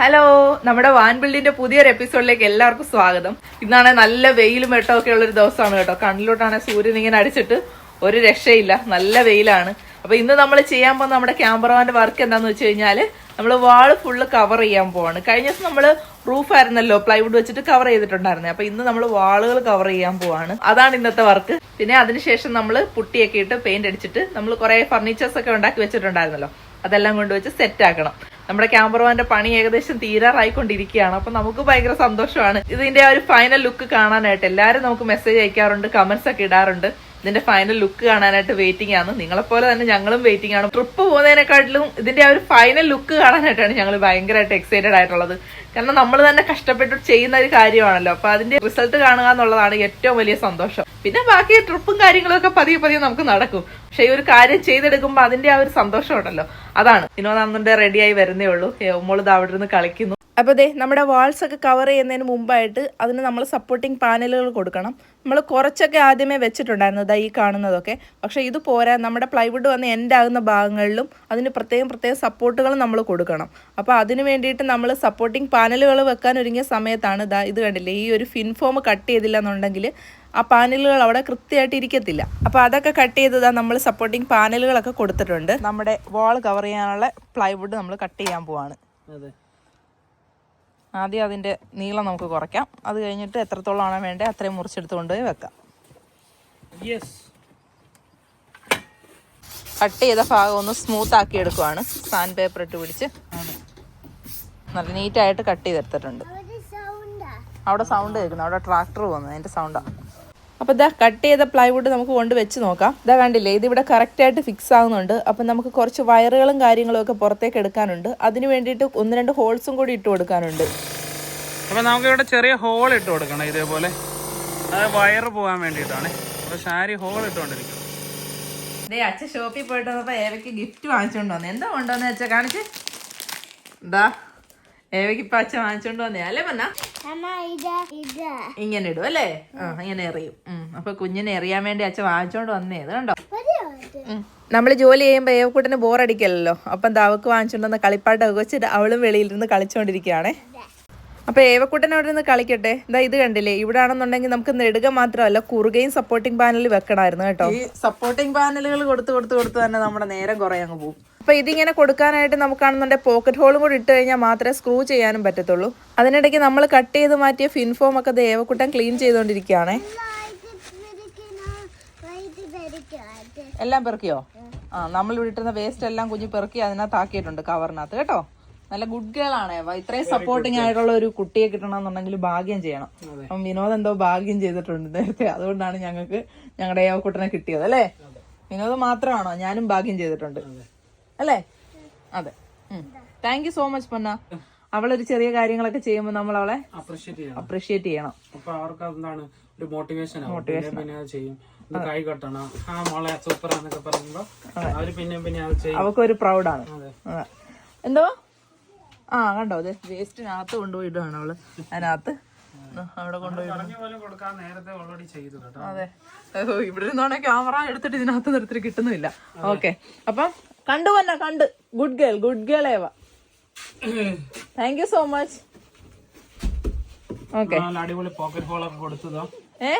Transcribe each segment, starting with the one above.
Hello നമ്മുടെ van ബിൽഡിന്റെ പുതിയൊരു എപ്പിസോഡിലേക്ക് എല്ലാവർക്കും സ്വാഗതം. ഇന്നാണ് നല്ല വെയിലും വെട്ടമൊക്കെ ഒക്കെ ഉള്ള ഒരു ദിവസമാണ് കേട്ടോ. കണ്ണിലോട്ടാണ് സൂര്യൻ ഇങ്ങനെ അടിച്ചിട്ട് ഒരു രക്ഷയില്ല നല്ല വെയിലാണ്. അപ്പൊ ഇന്ന് നമ്മൾ ചെയ്യാൻ പോകുന്ന നമ്മുടെ ക്യാമറമാന്റെ വർക്ക് എന്താന്ന് വെച്ച് കഴിഞ്ഞാൽ നമ്മൾ വാൾ ഫുള്ള് കവർ ചെയ്യാൻ പോവാണ്. കഴിഞ്ഞ ദിവസം നമ്മൾ റൂഫ് ആയിരുന്നല്ലോ പ്ലൈവുഡ് വെച്ചിട്ട് കവർ ചെയ്തിട്ടുണ്ടായിരുന്നേ. അപ്പൊ ഇന്ന് നമ്മൾ വാളുകൾ കവർ ചെയ്യാൻ പോവാണ്. അതാണ് ഇന്നത്തെ വർക്ക് പിന്നെ അതിനുശേഷം നമ്മൾ പുട്ടിയൊക്കെ ഇട്ട് പെയിന്റ് അടിച്ചിട്ട് നമ്മൾ കുറെ ഫർണിച്ചേഴ്സ് ഒക്കെ ഉണ്ടാക്കി വെച്ചിട്ടുണ്ടായിരുന്നല്ലോ. അതെല്ലാം കൊണ്ടുവച്ച് സെറ്റ് ആക്കണം. നമ്മുടെ ക്യാമറമാന്റെ പണി ഏകദേശം തീരാറായിക്കൊണ്ടിരിക്കുകയാണ്. അപ്പൊ നമുക്ക് ഭയങ്കര സന്തോഷമാണ്. ഇതിന്റെ ആ ഒരു ഫൈനൽ ലുക്ക് കാണാനായിട്ട് എല്ലാവരും നമുക്ക് മെസ്സേജ് അയക്കാറുണ്ട് കമന്റ്സ് ഒക്കെ ഇടാറുണ്ട്. ഇതിന്റെ ഫൈനൽ ലുക്ക് കാണാനായിട്ട് വെയിറ്റിംഗ് ആണ്. നിങ്ങളെപ്പോലെ തന്നെ ഞങ്ങളും വെയിറ്റിംഗ് ആണ്. ട്രിപ്പ് പോകുന്നതിനെക്കാട്ടിലും ഇതിന്റെ ആ ഒരു ഫൈനൽ ലുക്ക് കാണാനായിട്ടാണ് ഞങ്ങൾ ഭയങ്കരമായിട്ട് എക്സൈറ്റഡ് ആയിട്ടുള്ളത്. കാരണം നമ്മൾ തന്നെ കഷ്ടപ്പെട്ട് ചെയ്യുന്ന ഒരു കാര്യമാണല്ലോ. അപ്പൊ അതിന്റെ റിസൾട്ട് കാണുക എന്നുള്ളതാണ് ഏറ്റവും വലിയ സന്തോഷം. പിന്നെ ബാക്കി ട്രിപ്പും കാര്യങ്ങളൊക്കെ പതിയെ പതിയെ നമുക്ക് നടക്കും. പക്ഷെ ഈ ഒരു കാര്യം ചെയ്തെടുക്കുമ്പോൾ അതിന്റെ ആ ഒരു സന്തോഷം ഉണ്ടല്ലോ അതാണ്. വിനോദാനന്ദന്റെ റെഡിയായി വരുന്നേ ഉള്ളൂ. മോളിത് അവിടെ നിന്ന് കളിക്കുന്നു. അപ്പോൾ ദേ നമ്മുടെ വാൾസ് ഒക്കെ കവർ ചെയ്യുന്നതിന് മുമ്പായിട്ട് അതിന് നമ്മൾ സപ്പോർട്ടിംഗ് പാനലുകൾ കൊടുക്കണം. നമ്മൾ കുറച്ചൊക്കെ ആദ്യമേ വെച്ചിട്ടുണ്ടായിരുന്നു ദാ ഈ കാണുന്നതൊക്കെ. പക്ഷേ ഇത് പോരാ. നമ്മുടെ പ്ലൈവുഡ് വന്ന് എൻഡ് ആകുന്ന ഭാഗങ്ങളിലും അതിന് പ്രത്യേകം പ്രത്യേകം സപ്പോർട്ടുകൾ നമ്മൾ കൊടുക്കണം. അപ്പോൾ അതിന് വേണ്ടിയിട്ട് നമ്മൾ സപ്പോർട്ടിംഗ് പാനലുകൾ വെക്കാൻ ഒരുങ്ങിയ സമയത്താണ് ദാ ഇത് കണ്ടില്ലേ? ഈ ഒരു ഫിൻഫോം കട്ട് ചെയ്തില്ല എന്നുണ്ടെങ്കിൽ ആ പാനലുകൾ അവിടെ കൃത്യമായിട്ട് ഇരിക്കത്തില്ല. അപ്പോൾ അതൊക്കെ കട്ട് ചെയ്തതാണ് നമ്മൾ സപ്പോർട്ടിങ് പാനലുകളൊക്കെ കൊടുത്തിട്ടുണ്ട്. നമ്മുടെ വാൾ കവർ ചെയ്യാനുള്ള പ്ലൈവുഡ് നമ്മൾ കട്ട് ചെയ്യാൻ പോവാണ്. അതെ. ആദ്യം അതിന്റെ നീളം നമുക്ക് കുറയ്ക്കാം. അത് കഴിഞ്ഞിട്ട് എത്രത്തോളമാണോ വേണ്ടത് അത്രയും മുറിച്ചെടുത്ത് കൊണ്ടുപോയി വെക്കാം. യെസ് കട്ട് ചെയ്ത ഭാഗം ഒന്ന് സ്മൂത്ത് ആക്കി എടുക്കുവാണ്. സാൻഡ് പേപ്പർ ഇട്ട് പിടിച്ച്. നല്ല നീറ്റായിട്ട് കട്ട് ചെയ്തെടുത്തിട്ടുണ്ട്. അവിടെ സൗണ്ട് കേൾക്കുന്നു. അവിടെ ട്രാക്ടർ പോകുന്നത് അതിന്റെ സൗണ്ടാണ് അപ്പോൾ ഇതാ കട്ട് ചെയ്ത പ്ലൈവുഡ് നമുക്ക് കൊണ്ട് വെച്ച് നോക്കാം. ഇതാ കണ്ടില്ലേ ഇതിവിടെ കറക്റ്റായിട്ട് ഫിക്സ് ആകുന്നുണ്ട് അപ്പം നമുക്ക് കുറച്ച് വയറുകളും കാര്യങ്ങളും ഒക്കെ പുറത്തേക്ക് എടുക്കാനുണ്ട്. അതിന് വേണ്ടിയിട്ട് ഒന്ന് രണ്ട് ഹോൾസും കൂടി ഇട്ട് കൊടുക്കാനുണ്ട്. അപ്പം നമുക്കിവിടെ ചെറിയ ഹോൾ ഇട്ട് കൊടുക്കണം ഇതേപോലെ. അത് വയർ പോകാൻ വേണ്ടിയിട്ടാണ്. അപ്പോൾ ഷാരി ഹോൾ ഇട്ടുകൊണ്ടിരിക്കും ദേ അച്ഛൻ ഷോപ്പിൽ പോയിട്ട് വന്നപ്പോൾ ഏവയ്ക്ക് ഗിഫ്റ്റ് വാങ്ങിച്ചുകൊണ്ട് വന്നു. എന്താ കൊണ്ടുവന്നേ അച്ഛ കാണിച്ച്. എന്താ ഏവയ്ക്ക് ഇപ്പൊ അച്ഛൻ വാങ്ങിച്ചോണ്ട് വന്നേ അല്ലേ പന്ന ഇങ്ങനെ ഇടും അല്ലേ? ആ ഇങ്ങനെ എറിയും. അപ്പൊ കുഞ്ഞിനെ എറിയാൻ വേണ്ടി അച്ഛൻ വാങ്ങിച്ചോണ്ട് വന്നേ. അതുകൊണ്ടോ കണ്ടോ? നമ്മൾ ജോലി ചെയ്യുമ്പോൾ ഏവക്കൂട്ടിന് ബോറടിക്കല്ലോ അപ്പം ദാവക്ക് വാങ്ങിച്ചോണ്ട് വന്ന കളിപ്പാട്ടൊക്കെ വെച്ചിട്ട് അവളും വെളിയിലിരുന്ന് കളിച്ചോണ്ടിരിക്കുകയാണേ അപ്പൊ ഏവക്കുട്ടൻ അവിടെ നിന്ന് കളിക്കട്ടെ. ഇതാ ഇത് കണ്ടില്ലേ? ഇവിടെ ആണെന്നുണ്ടെങ്കിൽ നമുക്ക് നെടുക മാത്രമല്ല കുറുകയും സപ്പോർട്ടിംഗ് പാനൽ വെക്കണമായിരുന്നു കേട്ടോ. ഈ സപ്പോർട്ടിംഗ് പാനലുകൾ കൊടുത്ത് കൊടുത്ത് കൊടുത്ത് തന്നെ നമ്മുടെ നേരം കുറെ അങ്ങ് പോകും അപ്പൊ ഇതിങ്ങനെ കൊടുക്കാനായിട്ട് നമുക്കാണെന്നുണ്ടെങ്കിൽ പോക്കറ്റ് ഹോളും കൂടി ഇട്ട് കഴിഞ്ഞാൽ മാത്രമേ സ്ക്രൂ ചെയ്യാനും പറ്റത്തുള്ളൂ. അതിനിടയ്ക്ക് നമ്മൾ കട്ട് ചെയ്ത് മാറ്റിയ ഫിൻഫോം ഒക്കെ ദേവക്കുട്ടൻ ക്ലീൻ ചെയ്തുകൊണ്ടിരിക്കുകയാണേ എല്ലാം പെറുക്കിയോ? ആ നമ്മൾ ഇവിടെ ഇട്ടുന്ന വേസ്റ്റ് എല്ലാം കുഞ്ഞു പെറുക്കി അതിനകത്ത് ആക്കിയിട്ടുണ്ട് കവറിനകത്ത് കേട്ടോ? നല്ല ഗുഡ് ഗേൾ ആണ്. ഇത്രയും സപ്പോർട്ടിങ് ആയിട്ടുള്ള ഒരു കുട്ടിയെ കിട്ടണമെന്നുണ്ടെങ്കിൽ ഭാഗ്യം ചെയ്യണം. അപ്പം വിനോദ് എന്തോ ഭാഗ്യം ചെയ്തിട്ടുണ്ട് നേരത്തെ. അതുകൊണ്ടാണ് ഞങ്ങൾക്ക് ഞങ്ങളുടെ ഏവക്കുട്ടനെ കിട്ടിയത് അല്ലേ? വിനോദ് മാത്രമാണോ? ഞാനും ഭാഗ്യം ചെയ്തിട്ടുണ്ട്. അല്ലേ? അതെ. താങ്ക് യു സോ മച്ച് പൊന്ന. അവളൊരു ചെറിയ കാര്യങ്ങളൊക്കെ ചെയ്യുമ്പോൾ നമ്മൾ അവളെ അപ്രീഷിയേറ്റ് ചെയ്യണം. അപ്പൊ അവർക്ക് എന്താണ് ഒരു മോട്ടിവേഷൻ മോട്ടിവേഷൻ പിന്നെ ചെയ്യും. കൈ കെട്ടണം. ആ മോളെ സൂപ്പർ എന്നൊക്കെ പറയുമ്പോ അവർ പിന്നെ പിന്നെ അത് ചെയ്യും. അവൾക്കൊരു പ്രൗഡാണ്. എന്തോ? ആ കണ്ടോ? അതെ വേസ്റ്റിനകത്ത് കൊണ്ടുപോയി ഇടുകയാണ് അവൾ. അതിനകത്ത്. അവിടെ കൊണ്ടുപോയി അതെ. ഇവിടെ നിന്നാണെങ്കിൽ ക്യാമറ എടുത്തിട്ട് ഇതിനകത്ത് നിർത്തി കിട്ടുന്നില്ല ഓക്കെ അപ്പം കണ്ടു തന്നെ കണ്ട്. Good girl good girl Eva. Thank you so much okay അടിപൊളി പോക്കറ്റ് ഹോളൊക്കെ കൊടുത്തതോ? ഏ?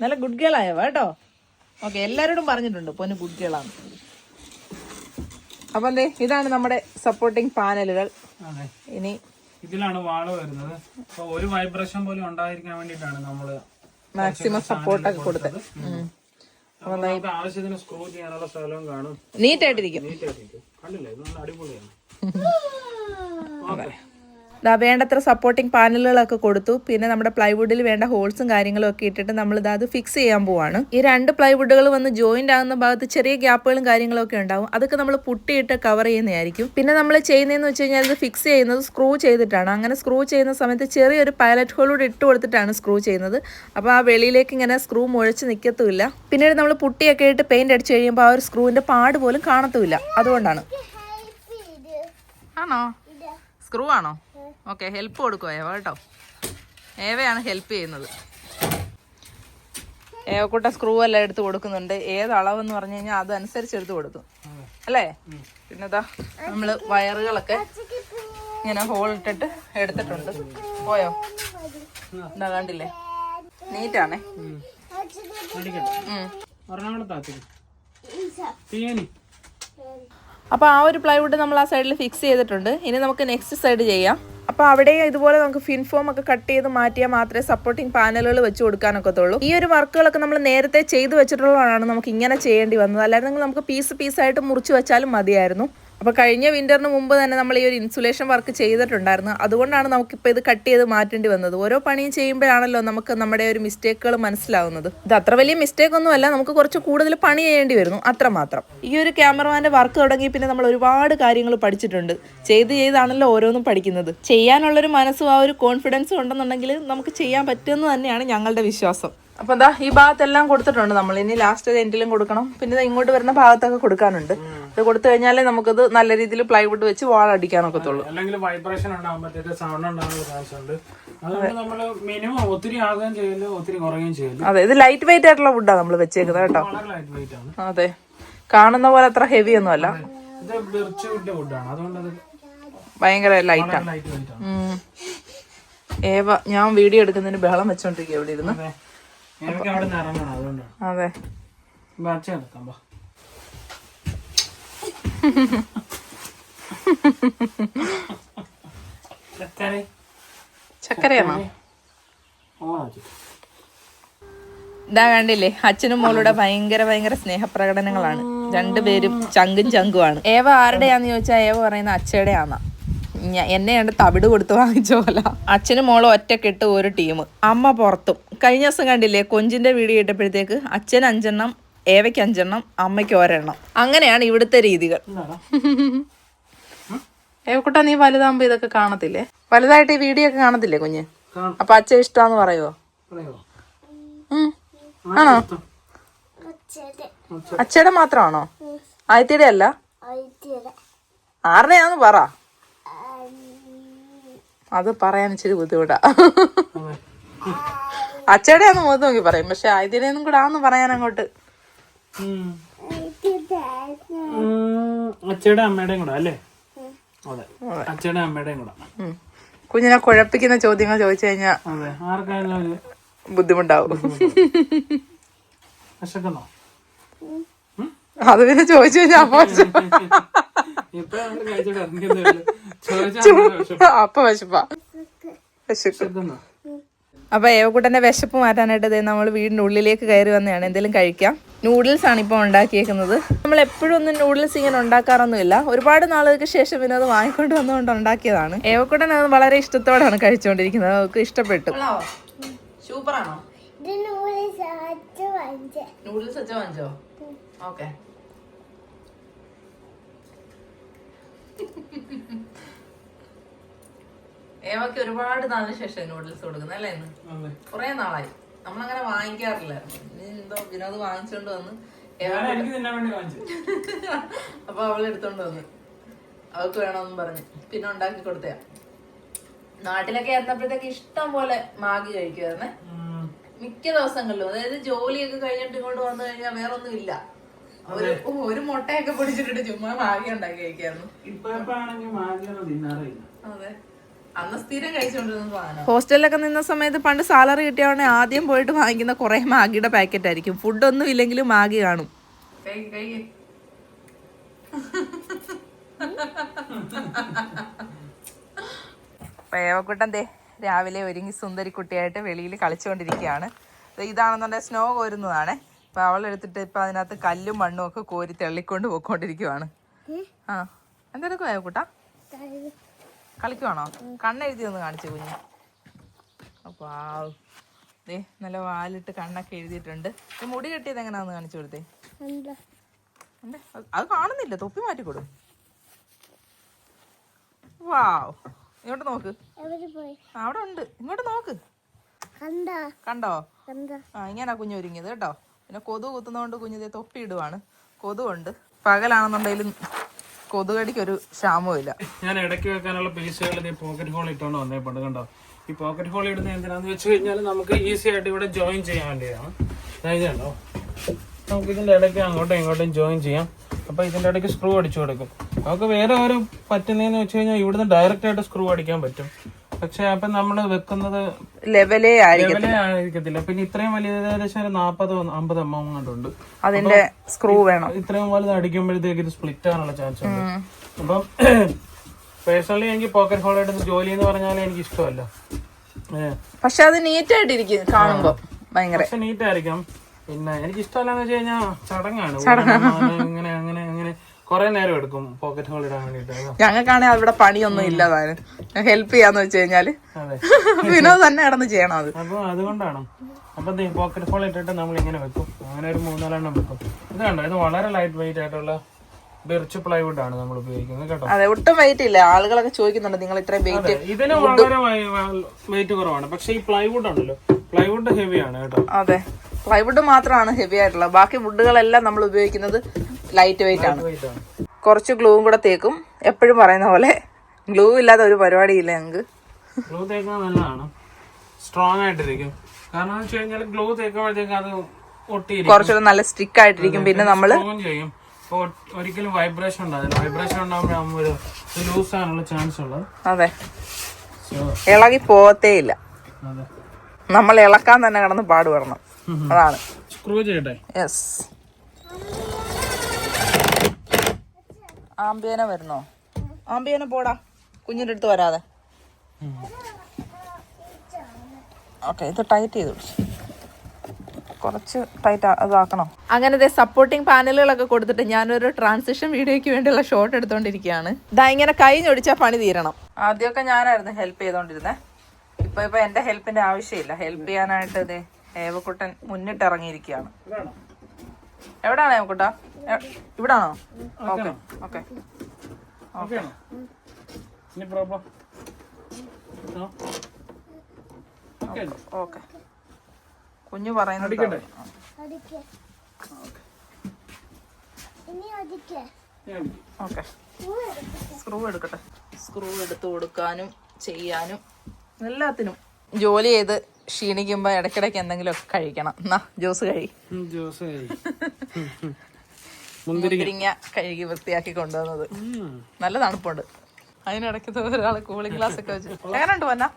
നല്ല ഗുഡ് ഗേൾ ആയവ കേട്ടോ? ഓക്കെ എല്ലാവരോടും പറഞ്ഞിട്ടുണ്ട് പൊന്ന് ഗുഡ് ഗേൾ ആണ് അപ്പൊ എന്തേ ഇതാണ് നമ്മുടെ സപ്പോർട്ടിംഗ് പാനലുകൾ ഇനി ഇതിലാണ് വാൾ വരുന്നത്. ഒരു വൈബ്രേഷൻ പോലും ഉണ്ടായിരിക്കാൻ വേണ്ടിട്ടാണ് നമ്മൾ മാക്സിമം സപ്പോർട്ടൊക്കെ കൊടുത്തത്. ആവശ്യത്തിന് സ്ക്രൂ ചെയ്യാനുള്ള സ്ഥലവും കാണും. നീറ്റായിട്ടിരിക്കും. കണ്ടില്ലേ? ഇത് നല്ല അടിപൊളിയാണ്. ഓക്കെ. ദാ വേണ്ടത്ര സപ്പോർട്ടിംഗ് പാനലുകളൊക്കെ കൊടുത്തു. പിന്നെ നമ്മുടെ പ്ലൈവുഡിൽ വേണ്ട ഹോൾസും കാര്യങ്ങളും ഒക്കെ ഇട്ടിട്ട് നമ്മൾ അത് ഫിക്സ് ചെയ്യാൻ പോവാണ്. ഈ രണ്ട് പ്ലൈവുഡുകൾ വന്ന് ജോയിന്റ് ആകുന്ന ഭാഗത്ത് ചെറിയ ഗ്യാപ്പുകളും കാര്യങ്ങളൊക്കെ ഉണ്ടാവും. അതൊക്കെ നമ്മൾ പുട്ടിയിട്ട് കവർ ചെയ്യുന്നതായിരിക്കും. പിന്നെ നമ്മൾ ചെയ്യുന്നതെന്ന് വെച്ച് കഴിഞ്ഞാൽ ഇത് ഫിക്സ് ചെയ്യുന്നത് സ്ക്രൂ ചെയ്തിട്ടാണ്. അങ്ങനെ സ്ക്രൂ ചെയ്യുന്ന സമയത്ത് ചെറിയൊരു പൈലറ്റ് ഹോളൂടെ ഇട്ട് കൊടുത്തിട്ടാണ് സ്ക്രൂ ചെയ്യുന്നത്. അപ്പോൾ ആ വെളിയിലേക്ക് ഇങ്ങനെ സ്ക്രൂ മുഴച്ച് നിൽക്കത്തുമില്ല പിന്നീട് നമ്മൾ പുട്ടിയൊക്കെ ഇട്ട് പെയിന്റ് അടിച്ച് കഴിയുമ്പോൾ ആ ഒരു സ്ക്രൂവിന്റെ പാട് പോലും കാണത്തുമില്ല. അതുകൊണ്ടാണ്. ആണോ? സ്ക്രൂ ആണോ? ഓക്കെ ഹെൽപ്പ് കൊടുക്കുക ഏവ കേട്ടോ. ഏവയാണ് ഹെൽപ്പ് ചെയ്യുന്നത്? ഏവക്കൂട്ട സ്ക്രൂ എല്ലാം എടുത്ത് കൊടുക്കുന്നുണ്ട്. ഏത് അളവെന്ന് പറഞ്ഞു കഴിഞ്ഞാൽ അതനുസരിച്ച് എടുത്ത് കൊടുക്കും. അല്ലേ? പിന്നെതാ നമ്മൾ വയറുകളൊക്കെ ഇങ്ങനെ ഹോൾ ഇട്ടിട്ട് എടുത്തിട്ടുണ്ട്. പോയോ? എന്താ കണ്ടില്ലേ? നീറ്റാണേ. അപ്പോൾ ആ ഒരു പ്ലൈവുഡ് നമ്മൾ ആ സൈഡിൽ ഫിക്സ് ചെയ്തിട്ടുണ്ട്. ഇനി നമുക്ക് നെക്സ്റ്റ് സൈഡ് ചെയ്യാം. അപ്പോൾ അവിടെ ഇതുപോലെ നമുക്ക് ഫിൻഫോം ഒക്കെ കട്ട് ചെയ്ത് മാറ്റിയാൽ മാത്രമേ സപ്പോർട്ടിങ് പാനലുകൾ വെച്ച് കൊടുക്കാനൊക്കത്തുള്ളൂ. ഈ ഒരു വർക്കുകളൊക്കെ നമ്മൾ നേരത്തെ ചെയ്ത് വെച്ചിട്ടുള്ളതാണ് നമുക്ക് ഇങ്ങനെ ചെയ്യേണ്ടി വന്നത്. അല്ലായിരുന്നെങ്കിൽ നമുക്ക് പീസ് പീസായിട്ട് മുറിച്ച് വെച്ചാലും മതിയായിരുന്നു. അപ്പോൾ കഴിഞ്ഞ വിന്ററിന് മുമ്പ് തന്നെ നമ്മൾ ഈ ഒരു ഇൻസുലേഷൻ വർക്ക് ചെയ്തിട്ടുണ്ടായിരുന്നു. അതുകൊണ്ടാണ് നമുക്കിപ്പോൾ ഇത് കട്ട് ചെയ്ത് മാറ്റേണ്ടി വന്നത്. ഓരോ പണിയും ചെയ്യുമ്പോഴാണല്ലോ നമുക്ക് നമ്മുടെ ഒരു മിസ്റ്റേക്കുകൾ മനസ്സിലാവുന്നത്. ഇത് അത്ര വലിയ മിസ്റ്റേക്ക് ഒന്നുമല്ല നമുക്ക് കുറച്ച് കൂടുതൽ പണി ചെയ്യേണ്ടി വരുന്നു അത്രമാത്രം ഈ ഒരു ക്യാമറമാന്റെ വർക്ക് തുടങ്ങി പിന്നെ നമ്മൾ ഒരുപാട് കാര്യങ്ങൾ പഠിച്ചിട്ടുണ്ട്. ചെയ്ത് ചെയ്താണല്ലോ ഓരോന്നും പഠിക്കുന്നത്. ചെയ്യാനുള്ളൊരു മനസ്സും ആ ഒരു കോൺഫിഡൻസും ഉണ്ടെന്നുണ്ടെങ്കിൽ നമുക്ക് ചെയ്യാൻ പറ്റുമെന്ന് തന്നെയാണ് ഞങ്ങളുടെ വിശ്വാസം. അപ്പൊ എന്താ ഈ ഭാഗത്തെല്ലാം കൊടുത്തിട്ടുണ്ട് നമ്മൾ. ഇനി ലാസ്റ്റ് എൻഡിലും കൊടുക്കണം. പിന്നെ ഇങ്ങോട്ട് വരുന്ന ഭാഗത്തൊക്കെ കൊടുക്കാനുണ്ട്. അത് കൊടുത്തു കഴിഞ്ഞാലേ നമുക്കത് നല്ല രീതിയിൽ പ്ലൈവുഡ് വെച്ച് വാൾ അടിക്കാനൊക്കത്തുള്ളൂ. അല്ലെങ്കിൽ വൈബ്രേഷൻ അതെ ഇത് ലൈറ്റ് വെയിറ്റ് ആയിട്ടുള്ള വുഡാണ് നമ്മൾ വെച്ചേക്കുന്നത് കേട്ടോ. അതെ. കാണുന്ന പോലെ അത്ര ഹെവി ഒന്നും അല്ല. ഭയങ്കര ലൈറ്റാണ് ലൈറ്റ് വെയിറ്റ് ആണ്. ഏവ ഞാൻ വീഡിയോ എടുക്കുന്നതിന് ബഹളം വെച്ചോണ്ടിരിക്കുക ഇവിടെ ഇരുന്ന്. അതെ. ചക്കരയാണോ? ഇതാ കണ്ടില്ലേ അച്ഛനും മോളുടെ ഭയങ്കര ഭയങ്കര സ്നേഹപ്രകടനങ്ങളാണ്. രണ്ടുപേരും ചങ്കും ചങ്കുമാണ്. ഏവ ആരുടെയാന്ന് ചോദിച്ചാൽ ഏവ പറയുന്ന അച്ഛയുടെയാന്നാ. ആന്ന എന്നെ കണ്ട് തവിട് കൊടുത്ത് വാങ്ങിച്ച പോലെ. അച്ഛനും മോളും ഒറ്റക്കെട്ട് ഒരു ടീം. അമ്മ പുറത്തും. കഴിഞ്ഞ ദിവസം കണ്ടില്ലേ കൊഞ്ചിന്റെ വീഡിയോ ഇട്ടപ്പോഴത്തേക്ക് അച്ഛൻ അഞ്ചെണ്ണം ഏവയ്ക്ക് അഞ്ചെണ്ണം അമ്മയ്ക്ക് ഒരെണ്ണം. അങ്ങനെയാണ് ഇവിടുത്തെ രീതികൾ. ഏവക്കുട്ട നീ വലുതാകുമ്പോ ഇതൊക്കെ കാണത്തില്ലേ? വലുതായിട്ട് ഈ വീഡിയോ ഒക്കെ കാണത്തില്ലേ കുഞ്ഞ്? അപ്പൊ അച്ഛൻ ഇഷ്ടാന്ന് പറയുവോ. ആണോ? അച്ഛയുടെ മാത്രമാണോ? ആദ്യത്തെ അല്ല? ആരുടെയാന്ന് പറ. അത് പറയാൻ ഇച്ചിരി ബുദ്ധിമുട്ടാ. അതെ അച്ഛയുടെയാന്ന് മുഖത്ത് നോക്കി പറയും. പക്ഷെ ആദ്യത്തേനും കൂടെ ആന്ന് പറയാൻ അങ്ങോട്ട്. അച്ചയുടെ അച്ഛയുടെ അമ്മയുടെയും കൂടെ അല്ലേ? അതെ. അച്ഛയുടെ അമ്മയുടെയും കൂടെ. കുഞ്ഞിനെ കുഴപ്പിക്കുന്ന ചോദ്യങ്ങൾ ചോദിച്ചു കഴിഞ്ഞാൽ അതെ. ആർക്കായാലും ബുദ്ധിമുട്ടാവും. വിശക്കുന്നോ? അത് പിന്നെ ചോദിച്ചു കഴിഞ്ഞാൽ അപ്പൊ വിശപ്പ്. വിശക്കുന്നോ? അപ്പൊ ഏവക്കുട്ടന്റെ വിശപ്പ് മാറ്റാനായിട്ട് ദേ നമ്മൾ വീടിന്റെ ഉള്ളിലേക്ക് കയറി വന്നതാണ്. എന്തെങ്കിലും കഴിക്കാം. നൂഡിൽസ് ആണ് ഇപ്പോൾ ഉണ്ടാക്കിയേക്കുന്നത്. നമ്മൾ എപ്പോഴും ഒന്നും നൂഡിൽസ് ഇങ്ങനെ ഉണ്ടാക്കാറൊന്നുമില്ല. ഒരുപാട് നാളുകൾക്ക് ശേഷം പിന്നെ അത് വാങ്ങിക്കൊണ്ട് വന്നുകൊണ്ട് ഉണ്ടാക്കിയതാണ്. ഏവക്കുട്ടൻ അത് വളരെ ഇഷ്ടത്തോടാണ് കഴിച്ചുകൊണ്ടിരിക്കുന്നത്. അവർക്ക് ഇഷ്ടപ്പെട്ടു. സൂപ്പറാണോ? നൂഡിൽസ് വെച്ചോ വാങ്ങിച്ചോ. ഓക്കെ ഏവക്ക് ഒരുപാട് നാളിന് ശേഷം നൂഡിൽസ് കൊടുക്കുന്നത് അല്ലേ ഇന്ന്. കുറെ നാളായി. നമ്മളങ്ങനെ വാങ്ങിക്കാറില്ലായിരുന്നു എന്തോ വിനോദ് വാങ്ങിച്ചോണ്ട് വന്ന് അപ്പൊ അവൾ എടുത്തോണ്ട് വന്നു. അവൾക്ക് വേണമെന്ന് പറഞ്ഞു. പിന്നെ ഉണ്ടാക്കി കൊടുത്തയാ. നാട്ടിലൊക്കെ ആയിരുന്നപ്പോഴത്തേക്ക് ഇഷ്ടം പോലെ മാഗി കഴിക്കുമായിരുന്നേ ഉം. മിക്ക ദിവസങ്ങളിലും. അതായത് ജോലിയൊക്കെ കഴിഞ്ഞിട്ട് ഇങ്ങോട്ട് വന്നു കഴിഞ്ഞാൽ വേറെ ഒന്നും ഇല്ല ഒരു ഒരു മുട്ടയൊക്കെ പൊടിച്ചിട്ടിട്ട് ചുമ്മാ മാഗി ഉണ്ടാക്കി കഴിക്കായിരുന്നു. ഇപ്പൊ ഇപ്പൊ ആണെങ്കിൽ മാഗിയൊന്നും തിന്നാറില്ല അതെ. ഹോസ്റ്റലിലൊക്കെ നിന്ന സമയത്ത് പണ്ട് സാലറി കിട്ടിയവണെ ആദ്യം പോയിട്ട് വാങ്ങിക്കുന്ന കുറെ മാഗിയുടെ പാക്കറ്റ് ആയിരിക്കും. ഫുഡൊന്നും ഇല്ലെങ്കിലും മാഗി കാണും. പേവക്കുട്ടൻ ദേ രാവിലെ ഒരുങ്ങി സുന്ദരി കുട്ടിയായിട്ട് വെളിയിൽ കളിച്ചുകൊണ്ടിരിക്കുകയാണ് ഇതാണെന്നുണ്ടെങ്കിൽ സ്നോ കോരുന്നതാണ്. അപ്പൊ അവൾ എടുത്തിട്ട് ഇപ്പൊ അതിനകത്ത് കല്ലും മണ്ണും ഒക്കെ കോരി തള്ളിക്കൊണ്ട് പോയിക്കൊണ്ടിരിക്കുവാണ്. ആ. എന്തെടുക്കും പേവക്കുട്ട കളിക്കുവാണോ? കണ്ണെഴുതി ഒന്ന് കാണിച്ചു കുഞ്ഞ്. വാവ് ദേ നല്ല വാലിട്ട് കണ്ണൊക്കെ എഴുതിയിട്ടുണ്ട്. ഈ മുടി കെട്ടിയത് എങ്ങനെയാന്ന് കാണിച്ചു കൊടുത്തേ. അത് കാണുന്നില്ല. തൊപ്പി മാറ്റിക്കൊടു വാവ്. ഇങ്ങോട്ട് നോക്ക്. അവിടെ ഉണ്ട്. ഇങ്ങോട്ട് നോക്ക്. കണ്ടോ? ആ ഇങ്ങനെ കുഞ്ഞു ഒരുങ്ങിയത് കേട്ടോ. പിന്നെ കൊതു കുത്തുന്നതുകൊണ്ട് കുഞ്ഞിതേ തൊപ്പി ഇടുവാണ്. കൊതുണ്ട് പകലാണെന്നുണ്ടെങ്കിലും കൊതുകടിക്കൊരു ക്ഷാമവും ഇല്ല ഞാൻ ഇടയ്ക്ക് വെക്കാനുള്ള പീസുകൾ ഈ പോക്കറ്റ് ഹോൾ ഇട്ടോണ്ട് വന്നേ പണ്ട് കണ്ടോ? ഈ പോക്കറ്റ് ഹോൾ ഇടുന്നത് എന്തിനാന്ന് വെച്ച് കഴിഞ്ഞാൽ നമുക്ക് ഈസി ആയിട്ട് ഇവിടെ ജോയിൻ ചെയ്യാൻ വേണ്ടിയാണ്. നമുക്ക് ഇതിന്റെ ഇടയ്ക്ക് അങ്ങോട്ടും ഇങ്ങോട്ടും ജോയിൻ ചെയ്യാം. അപ്പൊ ഇതിന്റെ ഇടയ്ക്ക് സ്ക്രൂ അടിച്ചു കൊടുക്കും. നമുക്ക് വേറെ ഒരു പറ്റുന്നതെന്ന് വെച്ച് കഴിഞ്ഞാൽ ഇവിടുന്ന് ഡയറക്റ്റ് ആയിട്ട് സ്ക്രൂ അടിക്കാൻ പറ്റും. പക്ഷെ അപ്പൊ നമ്മൾ വെക്കുന്നത് ലെവലേ ആയിരിക്കും ലെവലേ ആയിരിക്കത്തില്ല. പിന്നെ ഇത്രയും വലിയ ഏകദേശം ഒരു നാൽപ്പത് അമ്പത് എം എം കണ്ടുണ്ട്. അതിന്റെ സ്ക്രൂ വേണം. ഇത്രയും വലുത് അടിക്കുമ്പോഴത്തേക്ക് ഇത് സ്പ്ലിറ്റ് ആണുള്ള ചാൻസ് ഉണ്ട്. അപ്പം പേഴ്സണലി എനിക്ക് പോക്കറ്റ് ഹോൾ എടുത്ത് ജോലി എന്ന് പറഞ്ഞാൽ എനിക്ക് ഇഷ്ടമല്ല. പക്ഷെ അത് നീറ്റ് ആയിട്ടിരിക്കും കാണുമ്പോ ഭയങ്കര. പക്ഷെ നീറ്റ് ആയിരിക്കും. പിന്നെ എനിക്ക് ഇഷ്ടമല്ലാന്ന് വെച്ച് കഴിഞ്ഞാൽ ചടങ്ങാണ്. അങ്ങനെ അങ്ങനെ കുറെ നേരം എടുക്കും പോക്കറ്റ് ഹോൾ ഇടാൻ വേണ്ടിട്ട് ഞങ്ങൾക്കാണെങ്കിൽ അവിടെ പണിയൊന്നും ഇല്ലതാനും ഹെൽപ്പ് ചെയ്യാന്ന് വെച്ച് കഴിഞ്ഞാൽ വിനോദ് തന്നെ കിടന്ന് ചെയ്യണം അത്. അപ്പൊ അതുകൊണ്ടാണ്. അപ്പൊ പോക്കറ്റ് ഹോൾ ഇട്ടിട്ട് നമ്മൾ ഇങ്ങനെ വെക്കും. അങ്ങനെ ഒരു മൂന്നാലെണ്ണം വെക്കും. ഇത് കണ്ടോ? ഇത് വളരെ ലൈറ്റ് വെയിറ്റ് ആയിട്ടുള്ള ബിർച്ച് പ്ലൈവുഡ് ആണ് നമ്മൾ ഉപയോഗിക്കുന്നത് കേട്ടോ. അതെ ഒട്ടും വെയിറ്റ് ഇല്ല. ആളുകളൊക്കെ ചോദിക്കുന്നുണ്ട് നിങ്ങൾ ഇത്രയും വെയിറ്റ് ഇതിന് വളരെ വെയിറ്റ് കുറവാണ്. പക്ഷെ ഈ പ്ലൈവുഡ് ഉണ്ടല്ലോ. പ്ലൈവുഡ് ഹെവി ആണ് കേട്ടോ. അതെ. പ്ലൈവുഡ് മാത്രമാണ് ഹെവി ആയിട്ടുള്ളത്. ബാക്കി വുഡുകളെല്ലാം നമ്മൾ ഉപയോഗിക്കുന്നത് ലൈറ്റ് വെയിറ്റ് ആണ്. കുറച്ച് ഗ്ലൂവും കൂടെ തേക്കും. എപ്പോഴും പറയുന്ന പോലെ ഗ്ലൂ ഇല്ലാതെ ഒരു പരിപാടിയില്ല ഞങ്ങൾക്ക് ഗ്ലൂ തേക്കാൻ നല്ലതാണ്. സ്ട്രോങ് ആയിട്ടിരിക്കും. കാരണം എന്ന് വെച്ച് കഴിഞ്ഞാൽ ഗ്ലൂ തേക്കുമ്പോഴത്തേക്ക് അത് ഒട്ടിയിരിക്കും. കുറച്ചുകൂടെ നല്ല സ്റ്റിക്ക് ആയിട്ടിരിക്കും. പിന്നെ നമ്മൾ ചെയ്യും. ഒരിക്കലും വൈബ്രേഷൻ ഉണ്ടാവില്ല. വൈബ്രേഷൻ ഉണ്ടാകുമ്പോൾ ഒരു ലൂസ് ആകാനുള്ള ചാൻസ് ഉള്ളത് അതെ. ഇളകി പോകത്തേ ഇല്ല നമ്മൾ ഇളക്കാൻ തന്നെ കിടന്ന് പാടുപെടണം. അതാണ്. സ്ക്രൂ ചെയ്യട്ടെ? യെസ് ആംബിയന വരുന്നോ? ആംബിയന പോടാ. കുഞ്ഞിന്റെ അടുത്ത് വരാതെ. ഓക്കെ ഇത് ടൈറ്റ് ചെയ്തു കുറച്ച് ടൈറ്റ് ഇതാക്കണോ? അങ്ങനത്തെ സപ്പോർട്ടിംഗ് പാനലുകളൊക്കെ കൊടുത്തിട്ട് ഞാനൊരു ട്രാൻസിഷൻ വീഡിയോയ്ക്ക് വേണ്ടിയുള്ള ഷോട്ട് എടുത്തോണ്ടിരിക്കുകയാണ് ഇതാ ഇങ്ങനെ കൈ ഞൊടിച്ചാൽ പണി തീരണം. ആദ്യമൊക്കെ ഞാനായിരുന്നു ഹെൽപ്പ് ചെയ്തോണ്ടിരുന്നേ. ഇപ്പൊ ഇപ്പൊ എന്റെ ഹെൽപ്പിന്റെ ആവശ്യമില്ല. ഹെൽപ്പ് ചെയ്യാനായിട്ട് ഇതേ ഏവക്കുട്ടൻ മുന്നിട്ട് ഇറങ്ങിയിരിക്കുകയാണ് ഇതാണോ? എവിടാണ് ഏവക്കുട്ട? ഇവിടാണോ? Okay okay. ഓക്കെ. ഇനി പ്രോബ്ലം? ഓക്കെ. ഓക്കെ. കുഞ്ഞു പറയുന്നത് ഓക്കെ. സ്ക്രൂ എടുക്കട്ടെ. സ്ക്രൂ എടുത്ത് കൊടുക്കാനും ചെയ്യാനും എല്ലാത്തിനും ജോലി ചെയ്ത് ക്ഷീണിക്കുമ്പോൾ ഇടയ്ക്കിടയ്ക്ക് എന്തെങ്കിലുമൊക്കെ കഴിക്കണം. എന്നാ ജ്യൂസ് കഴി. ജ്യൂസ്. മുന്തിരിങ്ങ. കഴുകി വൃത്തിയാക്കി കൊണ്ടുവന്നത്. നല്ല തണുപ്പുണ്ട്. അതിനിടയ്ക്ക് ഒരാൾ കൂളിംഗ് ഗ്ലാസ് ഒക്കെ വെച്ച്. എങ്ങനെയുണ്ട് വന്ന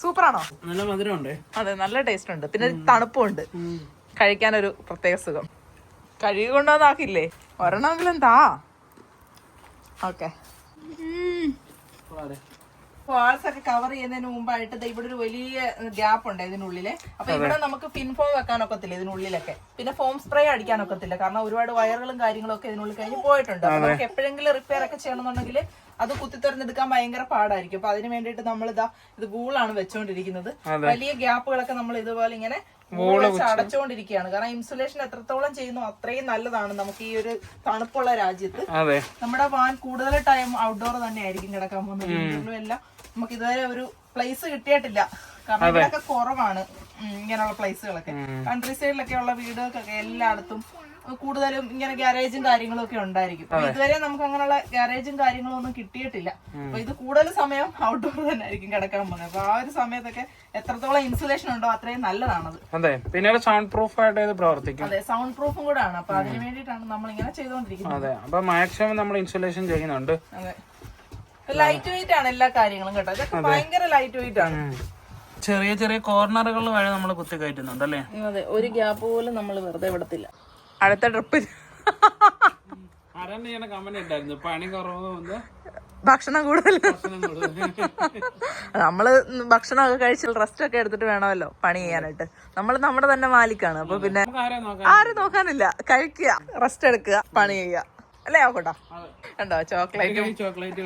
സൂപ്പറാണോ? നല്ല മധുരമുണ്ട്. അതെ നല്ല ടേസ്റ്റ് ഉണ്ട്. പിന്നെ തണുപ്പും തണുപ്പുണ്ട്. കഴിക്കാനൊരു പ്രത്യേക സുഖം. കഴുകി കൊണ്ടുവന്നാക്കില്ലേ ഒരെണ്ണമെങ്കിലും താ. ഓക്കെ. വാൾസ് ഒക്കെ കവർ ചെയ്യുന്നതിന് മുമ്പായിട്ട് ഇവിടെ ഒരു വലിയ ഗ്യാപ്പ് ഉണ്ട് ഇതിനുള്ളിൽ. അപ്പൊ ഇവിടെ നമുക്ക് പിൻഫോ വെക്കാനൊക്കത്തില്ല ഇതിനുള്ളിലൊക്കെ. പിന്നെ ഫോം സ്പ്രേ അടിക്കാനൊക്കത്തില്ല കാരണം ഒരുപാട് വയറുകളും കാര്യങ്ങളും ഒക്കെ ഇതിനുള്ളിൽ കഴിഞ്ഞ് പോയിട്ടുണ്ട്. അപ്പൊ നമുക്ക് എപ്പോഴെങ്കിലും റിപ്പയർ ഒക്കെ ചെയ്യണമെന്നുണ്ടെങ്കിൽ അത് കുത്തിത്തെറിഞ്ഞെടുക്കാൻ ഭയങ്കര പാടായിരിക്കും. അപ്പൊ അതിന് വേണ്ടിയിട്ട് നമ്മൾ ഇതാ ഇത് ഗൂളാണ് വെച്ചോണ്ടിരിക്കുന്നത്. വലിയ ഗ്യാപ്പുകളൊക്കെ നമ്മൾ ഇതുപോലെ ഇങ്ങനെ അടച്ചുകൊണ്ടിരിക്കുകയാണ് കാരണം ഇൻസുലേഷൻ എത്രത്തോളം ചെയ്യുന്നു അത്രയും നല്ലതാണ് നമുക്ക് ഈ ഒരു തണുപ്പുള്ള രാജ്യത്ത്. നമ്മുടെ വാൻ കൂടുതൽ ടൈം ഔട്ട്ഡോർ തന്നെ ആയിരിക്കും കിടക്കാൻ പോകുന്നത്. എല്ലാം നമുക്ക് ഇതുവരെ ഒരു പ്ലേസ് കിട്ടിയിട്ടില്ല. കാരണം ഇവിടെയൊക്കെ കുറവാണ് ഇങ്ങനെയുള്ള പ്ലേസുകളൊക്കെ കൺട്രി സൈഡിലൊക്കെ ഉള്ള വീടുകൾക്കൊക്കെ എല്ലായിടത്തും കൂടുതലും ഇങ്ങനെ ഗ്യാരേജും കാര്യങ്ങളും ഒക്കെ ഉണ്ടായിരിക്കും. അപ്പൊ ഇതുവരെ നമുക്ക് അങ്ങനെയുള്ള ഗ്യാരേജും കാര്യങ്ങളും ഒന്നും കിട്ടിയിട്ടില്ല. അപ്പൊ ഇത് കൂടുതൽ സമയം ഔട്ട്ഡോർ തന്നെ ആയിരിക്കും കിടക്കാൻ പോകുന്നത്. അപ്പൊ ആ ഒരു സമയത്തൊക്കെ എത്രത്തോളം ഇൻസുലേഷൻ ഉണ്ടോ അത്രയും നല്ലതാണത്. അതെ. പിന്നെ സൗണ്ട് പ്രൂഫ് ആയിട്ട് ഇത് പ്രവർത്തിക്കും. അതെ സൗണ്ട് പ്രൂഫും കൂടെ ആണ് അപ്പൊ അതിന് വേണ്ടിയിട്ടാണ് നമ്മൾ ഇങ്ങനെ ചെയ്തുകൊണ്ടിരിക്കുന്നത്. അതെ. അപ്പൊ മാക്സിമം നമ്മൾ ഇൻസുലേഷൻ ചെയ്യുന്നുണ്ട്. അതെ. ലൈറ്റ് വെയിറ്റ് ആണ് എല്ലാ കാര്യങ്ങളും കേട്ടോ. ഇതൊക്കെ ഭയങ്കര ലൈറ്റ് വെയിറ്റ് ആണ്. ചെറിയ ചെറിയ കോർണറുകൾ വഴി നമ്മൾ കുത്തി കയറ്റുന്നുണ്ട് അല്ലേ അതെ. ഒരു ഗ്യാപ്പ് പോലും നമ്മൾ വെറുതെ വിടത്തില്ല. അടുത്ത ട്രിപ്പ് ഭക്ഷണം കൂടുതൽ നമ്മൾ ഭക്ഷണമൊക്കെ കഴിച്ച് റെസ്റ്റ് ഒക്കെ എടുത്തിട്ട് വേണമല്ലോ പണി ചെയ്യാനായിട്ട്. നമ്മൾ നമ്മുടെ തന്നെ മാലിക്കാണ്. അപ്പൊ പിന്നെ ആരും നോക്കാനില്ല. കഴിക്കുക റെസ്റ്റ് എടുക്കുക പണി ചെയ്യുക. അല്ലേ ആക്കോട്ടാ കണ്ടോ? ചോക്ലേറ്റും ചോക്ലേറ്റ്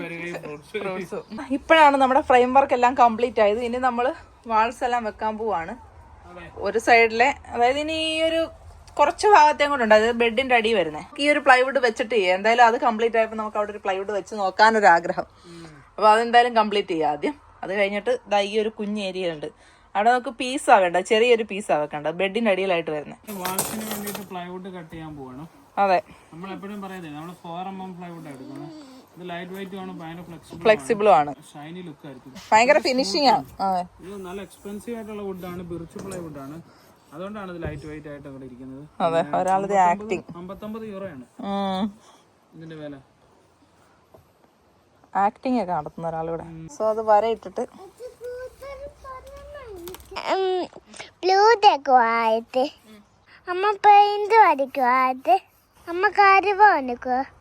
ഇപ്പോഴാണ് നമ്മുടെ ഫ്രെയിം വർക്ക് എല്ലാം കംപ്ലീറ്റ് ആയത്. ഇനി നമ്മൾ വാൾസ് എല്ലാം വെക്കാൻ പോവാണ്. ഒരു സൈഡിലെ അതായത് ഇനി ഈ ഒരു കുറച്ച് ഭാഗത്തേം കൂടെ ഉണ്ട്. അതായത് ബെഡിന്റെ അടി വരുന്നത് ഈ ഒരു പ്ലൈവുഡ് വെച്ചിട്ട് ചെയ്യാം. എന്തായാലും അത് കംപ്ലീറ്റ് ആയപ്പോൾ നമുക്ക് അവിടെ ഒരു പ്ലൈവുഡ് വെച്ച് നോക്കാനൊരു ആഗ്രഹം അപ്പൊ അതെന്തായാലും കംപ്ലീറ്റ് ചെയ്യാം ആദ്യം. അത് കഴിഞ്ഞിട്ട് ദാ ഈ ഒരു കുഞ്ഞ് ഏരിയ ഉണ്ട്. അവിടെ നമുക്ക് പീസാ വേണ്ട ചെറിയൊരു പീസാ വെക്കണ്ട ബെഡിന്റെ അടിയിലായിട്ട് വരുന്നത് പ്ലൈവുഡ് കട്ട് ചെയ്യാൻ പോവാണ്. അതെ. നമ്മൾ എപ്പോഴും പറയുന്നത് നമ്മൾ ഫോർ എം എം പ്ലൈവുഡ് എടുക്കുന്നത്. ഇത് ലൈറ്റ് വെയിറ്റ് ആണ് ഭയങ്കര ഫ്ലെക്സിബിൾ ഫ്ലെക്സിബിളും ആണ്. ഷൈനി ലുക്ക് ആയിരിക്കും. ഭയങ്കര ഫിനിഷിംഗ് ആണ്. അതെ. ഇത് നല്ല എക്സ്പെൻസീവ് ആയിട്ടുള്ള ആണ് ബിർച്ച് പ്ലൈവുഡ് ആണ്. അതുകൊണ്ടാണ് ഇത് ലൈറ്റ് വെയിറ്റ് ആയിട്ട് അവിടെ ഇരിക്കുന്നത്. അതെ ഒരാളത് ആക്ടിങ് അമ്പത്തൊമ്പത് യൂറോ ആണ്. ഇതിന്റെ വില. ആക്ടിങ് ഒക്കെ നടത്തുന്ന ഒരാളിവിടെ. സോ അത് വരയിട്ടിട്ട് ബ്ലൂ തെക്കുവായിട്ട് അമ്മ പെയിന്റ് വരയ്ക്കുവായിട്ട്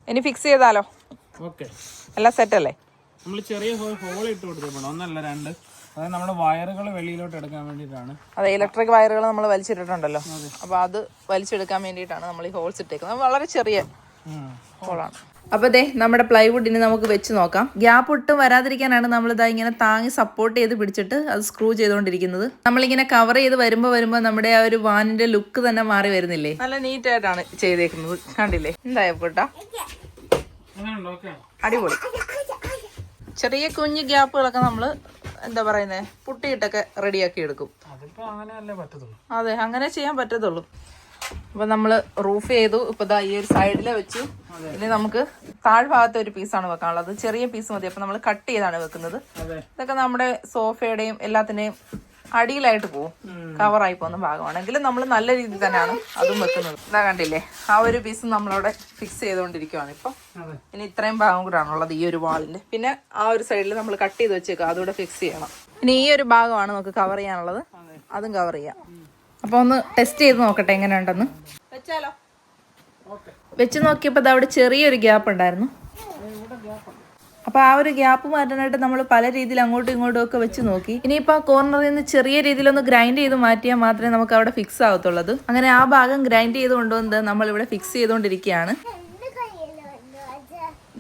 ഇനി ഫിക്സ് ചെയ്താലോ? ഓക്കെ. എല്ലാം സെറ്റ് അല്ലേ? നമ്മൾ ചെറിയ ഹോൾ ഇട്ട് കൊടുത്തിട്ടുണ്ട് ഒന്നല്ല രണ്ട്. അതായത് നമ്മുടെ വയറുകൾ വെളിയിലോട്ട് എടുക്കാൻ വേണ്ടിയിട്ടാണ്. അതെ ഇലക്ട്രിക് വയറുകൾ നമ്മൾ വലിച്ചിട്ടിട്ടുണ്ടല്ലോ. അപ്പൊ അത് വലിച്ചെടുക്കാൻ വേണ്ടിയിട്ടാണ് നമ്മൾ ഈ ഹോൾസ് ഇട്ടേക്കുന്നത്. വളരെ ചെറിയ ഹോളാണ് അപ്പൊ ദേ നമ്മുടെ പ്ലൈവുഡിന് നമുക്ക് വെച്ച് നോക്കാം. ഗ്യാപ്പ് ഒട്ടും വരാതിരിക്കാനാണ് നമ്മൾ ഇതാ ഇങ്ങനെ താങ്ങി സപ്പോർട്ട് ചെയ്ത് പിടിച്ചിട്ട് അത് സ്ക്രൂ ചെയ്തുകൊണ്ടിരിക്കുന്നത് നമ്മളിങ്ങനെ കവർ ചെയ്ത് വരുമ്പോ വരുമ്പോ നമ്മുടെ ആ ഒരു വാനിന്റെ ലുക്ക് തന്നെ മാറി വരുന്നില്ലേ? നല്ല നീറ്റ് ആയിട്ടാണ് ചെയ്തേക്കുന്നത്. കണ്ടില്ലേ? എന്തായ കൂട്ടാ അങ്ങനെയുണ്ടോ? ഓക്കെ. അടിപൊളി. ചെറിയ കുഞ്ഞു ഗ്യാപ്പുകളൊക്കെ നമ്മൾ എന്താ പറയുന്നേ? പുട്ടിയിട്ടൊക്കെ റെഡിയാക്കി എടുക്കും. അതെ അങ്ങനെ ചെയ്യാൻ പറ്റത്തുള്ളൂ. അപ്പൊ നമ്മൾ റൂഫ് ചെയ്തു. ഇപ്പൊ ദാ ഈ ഒരു സൈഡിലെ വെച്ചു. ഇനി നമുക്ക് താഴ്ഭാഗത്തെ ഒരു പീസാണ് വെക്കാനുള്ളത്. ചെറിയ പീസ് മതി. അപ്പൊ നമ്മൾ കട്ട് ചെയ്താണ് വെക്കുന്നത്. ഇതൊക്കെ നമ്മുടെ സോഫയുടെയും എല്ലാത്തിന്റെയും അടിയിലായിട്ട് പോകും കവറായി പോകുന്ന ഭാഗമാണെങ്കിലും നമ്മൾ നല്ല രീതിയിൽ തന്നെയാണ് അതും വെക്കുന്നത്. ഇതാ കണ്ടില്ലേ? ആ ഒരു പീസ് നമ്മളവിടെ ഫിക്സ് ചെയ്തുകൊണ്ടിരിക്കുവാണ് ഇപ്പൊ. ഇനി ഇത്രയും ഭാഗം കൂടാണ് ഉള്ളത് ഈ ഒരു വാളിന്റെ പിന്നെ ആ ഒരു സൈഡിൽ നമ്മൾ കട്ട് ചെയ്ത് വെച്ചേക്കാം അതുകൂടെ ഫിക്സ് ചെയ്യണം. ഇനി ഈ ഒരു ഭാഗമാണ് നമുക്ക് കവർ ചെയ്യാനുള്ളത്. അതും. കവർ ചെയ്യാം. അപ്പൊ ഒന്ന് ടെസ്റ്റ് ചെയ്ത് നോക്കട്ടെ എങ്ങനെയുണ്ടെന്ന്. വെച്ചാലോ? വെച്ച് നോക്കിയപ്പോൾ അവിടെ ചെറിയൊരു ഗ്യാപ്പ് ഉണ്ടായിരുന്നു. അപ്പൊ ആ ഒരു ഗ്യാപ്പ് മാറ്റാനായിട്ട് നമ്മൾ പല രീതിയിൽ അങ്ങോട്ടും ഇങ്ങോട്ടും ഒക്കെ വെച്ച് നോക്കി. ഇനിയിപ്പോൾ ആ കോർണറിൽ നിന്ന് ചെറിയ രീതിയിൽ ഒന്ന് ഗ്രൈൻഡ് ചെയ്ത് മാറ്റിയാൽ മാത്രമേ നമുക്ക് അവിടെ ഫിക്സ് ആവത്തുള്ളത് അങ്ങനെ ആ ഭാഗം ഗ്രൈൻഡ് ചെയ്ത് കൊണ്ടുവന്ന് നമ്മൾ ഇവിടെ ഫിക്സ് ചെയ്തുകൊണ്ടിരിക്കുകയാണ്.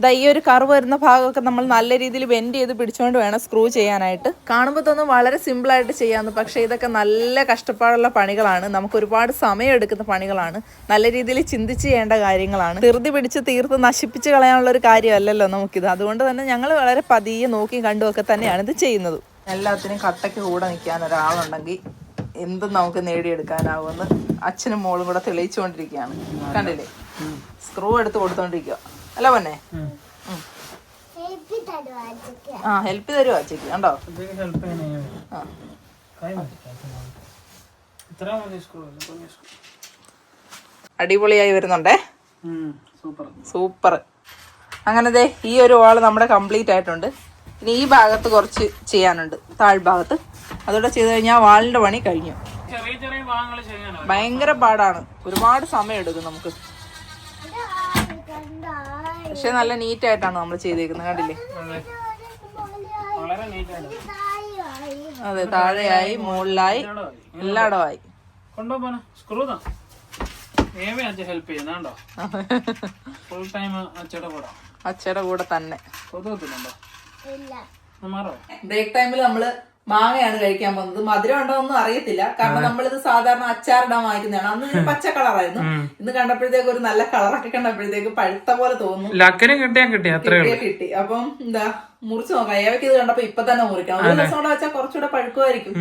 ദാ ഈ ഒരു കർവ് വരുന്ന ഭാഗമൊക്കെ നമ്മൾ നല്ല രീതിയിൽ ബെൻഡ് ചെയ്ത് പിടിച്ചുകൊണ്ട് വേണം സ്ക്രൂ ചെയ്യാനായിട്ട്. കാണുമ്പോൾ തോന്നും വളരെ സിമ്പിളായിട്ട് ചെയ്യാമെന്ന് പക്ഷേ ഇതൊക്കെ നല്ല കഷ്ടപ്പാടുള്ള പണികളാണ്. നമുക്ക് ഒരുപാട് സമയം എടുക്കുന്ന പണികളാണ്. നല്ല രീതിയിൽ ചിന്തിച്ച് ചെയ്യേണ്ട കാര്യങ്ങളാണ്. ധൃതി പിടിച്ച് തീർത്ത് നശിപ്പിച്ച് കളയാനുള്ള ഒരു കാര്യമല്ലല്ലോ നമുക്കിത്. അതുകൊണ്ട് തന്നെ ഞങ്ങൾ വളരെ പതിയെ നോക്കിയും കണ്ടും ഒക്കെ തന്നെയാണ് ഇത് ചെയ്യുന്നത്. എല്ലാത്തിനും കട്ടയ്ക്ക് കൂടെ നിൽക്കാൻ ഒരാളുണ്ടെങ്കിൽ എന്തും നമുക്ക് നേടിയെടുക്കാനാവുമെന്ന് അച്ഛനും മോളും കൂടെ തെളിയിച്ചുകൊണ്ടിരിക്കുകയാണ്. കണ്ടില്ലേ? സ്ക്രൂ എടുത്ത് കൊടുത്തോണ്ടിരിക്കുക അല്ല പൊന്നെ. ആ ഹെൽപ്പ് തരുമോ അച്ഛക്ക് കണ്ടോ? അടിപൊളിയായി വരുന്നുണ്ടേ? Super super. അങ്ങനെ ദേ ഈ ഒരു വാൾ നമ്മുടെ കംപ്ലീറ്റ് ആയിട്ടുണ്ട്. ഇനി ഈ ഭാഗത്ത് കുറച്ച് ചെയ്യാനുണ്ട്. താഴ്ഭാഗത്ത് അതോടെ ചെയ്ത് കഴിഞ്ഞാൽ വാളിന്റെ പണി കഴിഞ്ഞു. ചെറിയ ചെറിയ ഭാഗങ്ങൾ ചെയ്യാനാണ് ഭയങ്കര പാടാണ്. ഒരുപാട് സമയം എടുക്കും നമുക്ക്. പക്ഷെ നല്ല നീറ്റ് ആയിട്ടാണ് നമ്മൾ ചെയ്തേക്കുന്നത്. കണ്ടില്ലേ? അതെ താഴെയായി മുകളിലായി എല്ലായിടമായി അച്ഛയുടെ കൂടെ. തന്നെ. ബ്രേക്ക് ടൈമിൽ നമ്മൾ മാങ്ങയാണ് കഴിക്കാൻ പോകുന്നത്. മധുരം ഉണ്ടോ ഒന്നും അറിയത്തില്ല. കാരണം നമ്മളിത് സാധാരണ അച്ചാറിടാൻ വാങ്ങിക്കുന്നതാണ്. അന്ന് പച്ച കളറായിരുന്നു. ഇന്ന് കണ്ടപ്പോഴത്തേക്ക് ഒരു നല്ല കളറൊക്കെ കണ്ടപ്പോഴത്തേക്ക് പഴുത്ത പോലെ തോന്നുന്നു കിട്ടിയാ കിട്ടി. അപ്പം എന്താ മുറിച്ച് നോക്കാം. ഏവയ്ക്ക് ഇത് കണ്ടപ്പോ ഇപ്പൊ തന്നെ മുറിക്കണം. ഒരു ദിവസം കൂടെ വെച്ചാൽ കുറച്ചുകൂടെ പഴുക്കുമായിരിക്കും.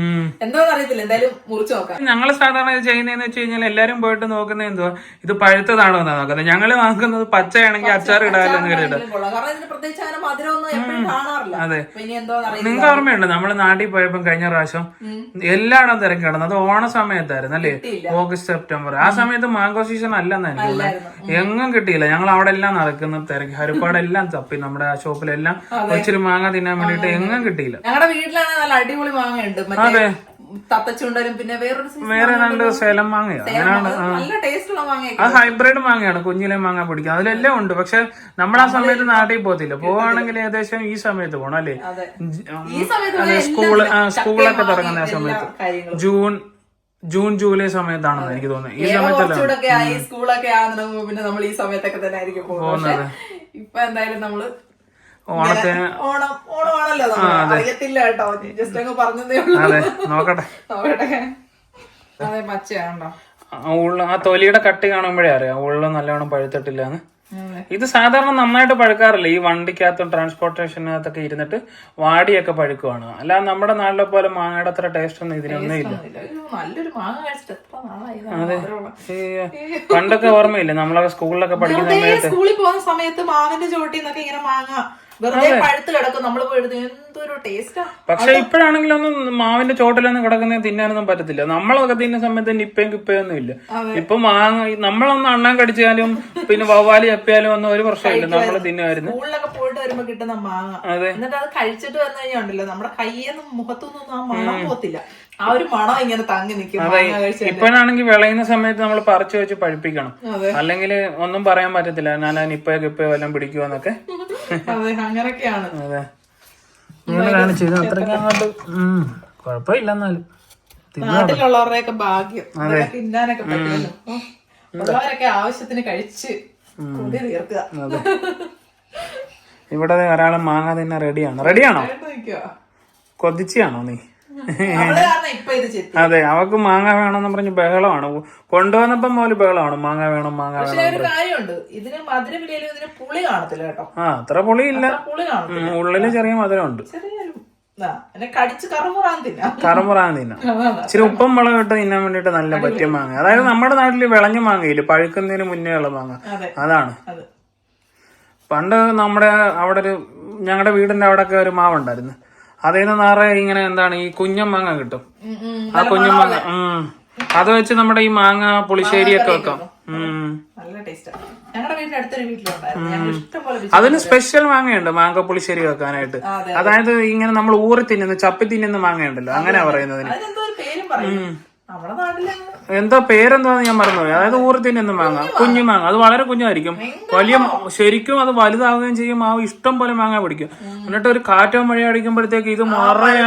എന്താണെന്ന് അറിയത്തില്ല. എന്തായാലും മുറിച്ച് നോക്കാം. ഞങ്ങൾ സാധാരണ ഇത് ചെയ്യുന്നതെന്ന് വെച്ച് കഴിഞ്ഞാൽ എല്ലാരും പോയിട്ട് നോക്കുന്നത് എന്തുവാ? ഇത് പഴുത്തതാണോ എന്നാ നോക്കുന്നത്. ഞങ്ങൾ വാങ്ങുന്നത് പച്ചയാണെങ്കിൽ അച്ചാർ ഇടാമല്ലോ അതെ. നിങ്ങൾക്ക് ഓർമ്മയുണ്ട്? നമ്മൾ നാട്ടിൽ പോയപ്പോ കഴിഞ്ഞ പ്രാവശ്യം എല്ലായിടം തിരക്കി കിടന്നു അത് ഓണ സമയത്തായിരുന്നു അല്ലേ? August September. ആ സമയത്ത് മാംഗോ സീസൺ അല്ലെന്ന് എനിക്ക് എങ്ങും കിട്ടിയില്ല. ഞങ്ങൾ അവിടെ എല്ലാം നടക്കുന്നു തിരക്കി. ഹരിപ്പാടെല്ലാം തപ്പി. നമ്മുടെ ആ ഷോപ്പിലെല്ലാം ഇച്ചിരി മാങ്ങ തിന്നാൻ വേണ്ടിട്ട് എങ്ങും കിട്ടിയില്ല. ഞങ്ങളുടെ വീട്ടിലാണ് നല്ല അടിപൊളി മാങ്ങയുണ്ട്. മറ്റേ തത്തച്ചുണ്ടലും പിന്നെ വേറൊരു വേറെ രണ്ട് സേലം മാങ്ങയോ. തേങ്ങ അങ്ങനെയാണ് അത് നല്ല ടേസ്റ്റുള്ള മാങ്ങയൊക്കെ അത് ഹൈബ്രിഡ് മാങ്ങയാണ്. കുഞ്ഞിലെ മാങ്ങ പിടിക്കുക അതിലെല്ലാം ഉണ്ട്. പക്ഷെ നമ്മൾ ആ സമയത്ത് നാട്ടിൽ പോകത്തില്ല. പോവാണെങ്കിൽ ഏകദേശം ഈ സമയത്ത് പോകണം അല്ലേ? അതെ. സ്കൂൾ സ്കൂളൊക്കെ തുടങ്ങുന്ന സമയത്ത്. ജൂൺ ജൂൺ ജൂലൈ സമയത്താണെന്ന് എനിക്ക് തോന്നുന്നത് ഈ സമയത്തല്ല സ്കൂളൊക്കെ ആകുന്ന പിന്നെ നമ്മൾ ഈ സമയത്തൊക്കെ തന്നെ ആയിരിക്കും പോകുന്നത്. ഇപ്പൊ എന്തായാലും നമ്മൾ ഓണത്തിന് ഓണം ഓണമാണല്ലോ നമ്മൾ അറിയത്തില്ല കേട്ടോ. ജസ്റ്റ് അങ്ങ് പറഞ്ഞതേ അതെ നോക്കട്ടെ. നോക്കട്ടെ. അതെ പച്ചയാണോ ഉള്ള ആ തൊലിയുടെ കട്ടി കാണുമ്പോഴേ അറിയാം. ഉള്ള നല്ലവണ്ണം പഴുത്തിട്ടില്ലാന്ന്. അതെ. ഇത് സാധാരണ നന്നായിട്ട് പഴുക്കാറില്ല. ഈ വണ്ടിക്കകത്തും ട്രാൻസ്പോർട്ടേഷനകത്തൊക്കെ ഇരുന്നിട്ട് വാടിയൊക്കെ പഴുക്കുവാണ്. അല്ല നമ്മുടെ നാട്ടിലെ പോലെ മാങ്ങയുടെ അത്ര ടേസ്റ്റ് ഒന്നും ഇതിനൊന്നും ഇല്ല. അതെ. പണ്ടൊക്കെ ഓർമ്മയില്ലേ? നമ്മളൊക്കെ സ്കൂളിലൊക്കെ പഠിക്കുന്ന സമയത്ത് സ്കൂളിൽ പോകുന്ന സമയത്ത് മാവിന്റെ ചോട്ടിൽ നിന്നൊക്കെ ഇങ്ങനെ മാങ്ങ വെറുതെ പഴുത്ത് കിടക്കും. നമ്മൾ പോയി എടുത്ത് എന്തൊരു ടേസ്റ്റാ പക്ഷെ ഇപ്പോഴാണെങ്കിലൊന്നും മാവിന്റെ ചോട്ടിലൊന്നും കിടക്കുന്ന തിന്നാനൊന്നും പറ്റത്തില്ല. നമ്മളൊക്കെ തിന്ന സമയത്ത് നിപ്പയും കിപ്പയൊന്നും ഇല്ല. ഇപ്പൊ മാങ്ങ നമ്മളൊന്ന് അണ്ണാൻ കടിച്ചാലും പിന്നെ വവ്വാലി ചപ്പിയാലും ഒന്നും ഒരു പ്രശ്നമില്ല നമ്മൾ തിന്നുമായിരുന്നു. സ്കൂളിലൊക്കെ പോയിട്ട് വരുമ്പോ കിട്ടുന്ന മാങ്ങ. എന്നിട്ട് അത് കഴിച്ചിട്ട് വന്നു കഴിഞ്ഞാൽ ഉണ്ടല്ലോ നമ്മുടെ കയ്യെന്നും മുഖത്തൊന്നും ആ മണം പോത്തില്ല ആ ഒരു മണം ഇങ്ങനെ തങ്ങി നിൽക്കും ഇപ്പോഴാണെങ്കിൽ വിളയുന്ന സമയത്ത് നമ്മൾ പറിച്ചു വെച്ച് പഴിപ്പിക്കണം. അല്ലെങ്കിൽ ഒന്നും പറയാൻ പറ്റത്തില്ല. ഞാൻ നിപ്പയോ കിപ്പയോ എല്ലാം പിടിക്കുവന്നൊക്കെ അതെ അങ്ങനൊക്കെയാണ് അതെ. ഇങ്ങനെയാണ് ചെയ്തത്. അത്രയ്ക്ക് അങ്ങോട്ട് കുഴപ്പമില്ല എന്നാലും നാട്ടിലുള്ളവരുടെയൊക്കെ ഭാഗ്യം. തിന്നാനൊക്കെ പറ്റുമല്ലോ. ഉള്ളവരൊക്കെ ആവശ്യത്തിന് കഴിച്ച് കൂടി തീർക്കുക. ഇവിടെ ഒരാളെ മാങ്ങ തന്നെ റെഡിയാണ് റെഡിയാണോ കൊതിച്ചാണോ നീ? അതെ അവക്ക് മാങ്ങ വേണമെന്ന് പറഞ്ഞ് ബഹളമാണ്. കൊണ്ടുവന്നപ്പം പോലെ ബഹളമാണ്. മാങ്ങ വേണം മാങ്ങ വേണം ഇതിന് മധുരം ഇതിന് പുളി കാണത്തില്ല കേട്ടോ. ആ അത്ര പുളി ഇല്ല ഉള്ളിൽ ചെറിയ മധുരമുണ്ട്. ഉണ്ട് കറമുറാൻ തിന്നാം. ഇച്ചിരി ഉപ്പം മുളക് ഇട്ട് തിന്നാൻ വേണ്ടിട്ട് നല്ല പറ്റിയ മാങ്ങ. അതായത് നമ്മുടെ നാട്ടിൽ വിളഞ്ഞ മാങ്ങയില്ല പഴുക്കുന്നതിന് മുന്നേ ഉള്ള മാങ്ങ. അതെ. അതാണ്. അത്. പണ്ട് നമ്മുടെ അവിടെ ഒരു ഞങ്ങളുടെ വീടിന്റെ അവിടെ ഒക്കെ ഒരു മാവുണ്ടായിരുന്നു. അതിൽ നിന്ന് നിറയെ ഇങ്ങനെ എന്താണ് ഈ കുഞ്ഞമാങ്ങ കിട്ടും. ആ കുഞ്ഞമാങ്ങ ഉം. അത് വെച്ച് നമ്മുടെ ഈ മാങ്ങ പുളിശ്ശേരി ഒക്കെ വെക്കാം. ഉം. നല്ല ടേസ്റ്റാ ഞങ്ങളുടെ വീടിന്റെ അടുത്തൊരു വീട്ടിലുണ്ടായിരുന്നു. ഞങ്ങൾ ഇഷ്ടം പോലെ അതിന് സ്പെഷ്യൽ മാങ്ങയുണ്ട് മാങ്ങ പുളിശ്ശേരി വെക്കാനായിട്ട്. അതായത് ഇങ്ങനെ നമ്മൾ ഊറി തിന്നുന്ന ചപ്പി തിന്നുന്ന മാങ്ങയുണ്ടല്ലോ അങ്ങനെയാ പറയുന്നതിന്. അതിനെന്തോ ഒരു പേരും പറയും. നമ്മുടെ നാട്ടിലെ എന്താ പേരെന്തോന്ന് ഞാൻ മറന്നുപോയി. അതായത് തിന്നുന്ന മാങ്ങ. കുഞ്ഞു മാങ്ങ. അത് വളരെ കുഞ്ഞായിരിക്കും. വലിയ ശരിക്കും അത് വലുതാവുകയും ചെയ്യും. ആ ഇഷ്ടം പോലെ മാങ്ങ പിടിക്കും. എന്നിട്ട് ഒരു കാറ്റോ മഴ അടിക്കുമ്പോഴത്തേക്ക് ഇത് മറയെ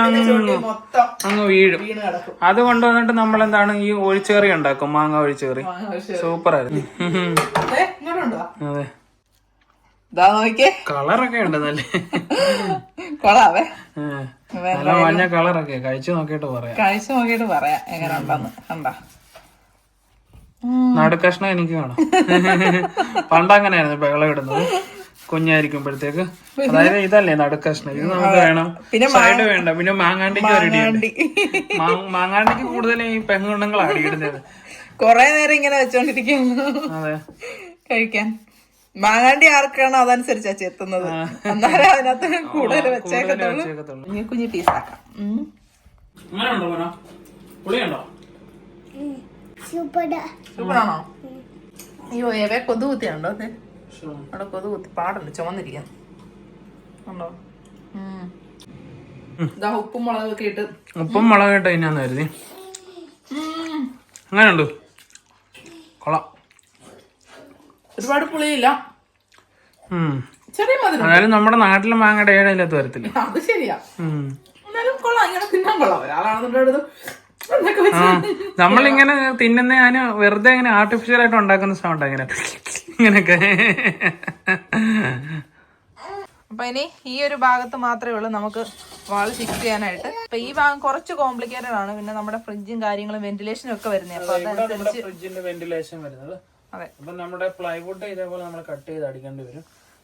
അങ്ങ് വീഴും. അത് കൊണ്ടുവന്നിട്ട് നമ്മൾ എന്താണ് ഈ ഒഴിച്ചേറി ഉണ്ടാക്കും. മാങ്ങ ഒഴിച്ചേറി. സൂപ്പർ ആയിരുന്നു അതെ. കളറൊക്കെ ഉണ്ട് നല്ല കൊള്ളാവേ ഏ, നല്ല മഞ്ഞ കളറൊക്കെ. കഴിച്ചു നോക്കിയിട്ട് പറയാം. കഴിച്ചു നോക്കിയിട്ട് പറയാം. എങ്ങനെ ഉണ്ടെന്ന്. കണ്ടാ. നടുക്കഷ്ണം എനിക്ക് വേണം. പണ്ട് അങ്ങനെയായിരുന്നു ബഹളം ഇടുന്നത്. കുഞ്ഞായിരിക്കുമ്പോഴത്തേക്ക്. അതായത് ഇതല്ലേ നടുക്കഷ്ണം ഇത് നമുക്ക് വേണം. പിന്നെ സൈഡ് വേണ്ട. പിന്നെ മാങ്ങാണ്ടിക്ക് മാങ്ങാണ്ടിക്ക് കൂടുതലും ഈ പെങ്ങുണ്ണങ്ങളാണ് ഇടുന്നത്. കൊറേ നേരം ഇങ്ങനെ വെച്ചോണ്ടിരിക്കുന്നു. അതെ. കഴിക്കാൻ. മാങ്ങാണ്ടി ആർക്കാണ് അതനുസരിച്ചാ ചെത്തുന്നത് എന്നാലും അതിനകത്ത് കൂടുതൽ വെച്ചേക്കത്തുള്ളൂ. കുഞ്ഞു കുഞ്ഞു പീസാക്കാം സൂപ്പറാണോ? അയ്യോ ഏവേ കൊതു കുത്തിയാണോ അതെ? അവിടെ കൊതു കുത്തി പാടുണ്ട് ചുമന്നിരിക്കുന്നു. ഉണ്ടോ? ഉപ്പും മുളകൊക്കെ ഇട്ട്. ഉപ്പും മുളക് ഇട്ട് കഴിഞ്ഞാന്ന് കരുതി. അങ്ങനെ ഉണ്ട് കൊള്ളാം. ഒരുപാട് പുളിയില്ല. ചെറിയ മധുരം. അതായത് നമ്മുടെ നാട്ടിലെ മാങ്ങയുടെ ഏഴയിലത്ത് വരത്തില്ല. അത് ശരിയാ. എന്നാലും കൊള്ളാം ഇങ്ങനെ തിന്നാൻ കൊള്ളാം. ഒരാളാണെന്നുണ്ടെടുത്ത് നമ്മളിങ്ങനെ തിന്നുന്ന ഞാൻ വെറുതെ ഇങ്ങനെ ആർട്ടിഫിഷ്യൽ ആയിട്ട് ഉണ്ടാക്കുന്ന സൗണ്ട് ഇങ്ങനെ. ഇങ്ങനെയൊക്കെ. അപ്പൊ ഇനി ഈ ഒരു ഭാഗത്ത് മാത്രമേ ഉള്ളൂ നമുക്ക് വാൾ ഫിക്സ് ചെയ്യാനായിട്ട്. അപ്പൊ ഈ ഭാഗം കുറച്ച് കോംപ്ലിക്കേറ്റഡ് ആണ്. പിന്നെ നമ്മുടെ ഫ്രിഡ്ജും കാര്യങ്ങളും വെന്റിലേഷനും ഒക്കെ വരുന്നത് അപ്പൊ അതനുസരിച്ച് ഫ്രിഡ്ജിന്റെ വെന്റിലേഷൻ വരുന്നത്. അപ്പൊ നമ്മുടെ പ്ലൈവുഡ് ഇതേപോലെ നമ്മൾ കട്ട് ചെയ്ത് അടിക്കേണ്ടി വരും.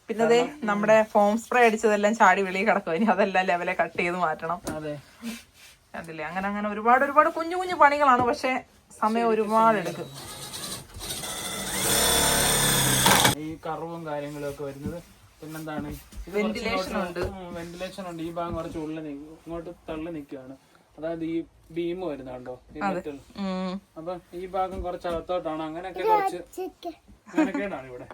പിന്നെ അതെ നമ്മുടെ ഫോം സ്പ്രേ അടിച്ചതെല്ലാം ചാടി വെളിയിൽ കിടക്കും. ഇനി അതെല്ലാം ലെവലെ കട്ട് ചെയ്ത് മാറ്റണം. അതെ. അതില്ലേ അങ്ങനെ അങ്ങനെ ഒരുപാട് ഒരുപാട് കുഞ്ഞു കുഞ്ഞു പണികളാണ്. പക്ഷെ സമയം ഒരുപാട് എടുക്കും. ഈ കറവും കാര്യങ്ങളും ഒക്കെ വരുന്നത് പിന്നെന്താണ്? വെന്റിലേഷൻ ഉണ്ട്. വെന്റിലേഷൻ ഉണ്ട്. ഈ ഭാഗം കുറച്ച് ഉള്ളിൽ നിൽക്കും ഇങ്ങോട്ട് തള്ളി നിൽക്കുകയാണ്. അതായത് ഈ ബീം വരുന്നുണ്ടോ. അപ്പൊ ഈ ഭാഗം കുറച്ച് അകത്തോട്ടാണ് അങ്ങനെയൊക്കെ കുറച്ച് അങ്ങനെയൊക്കെയാണ് ഇവിടെ.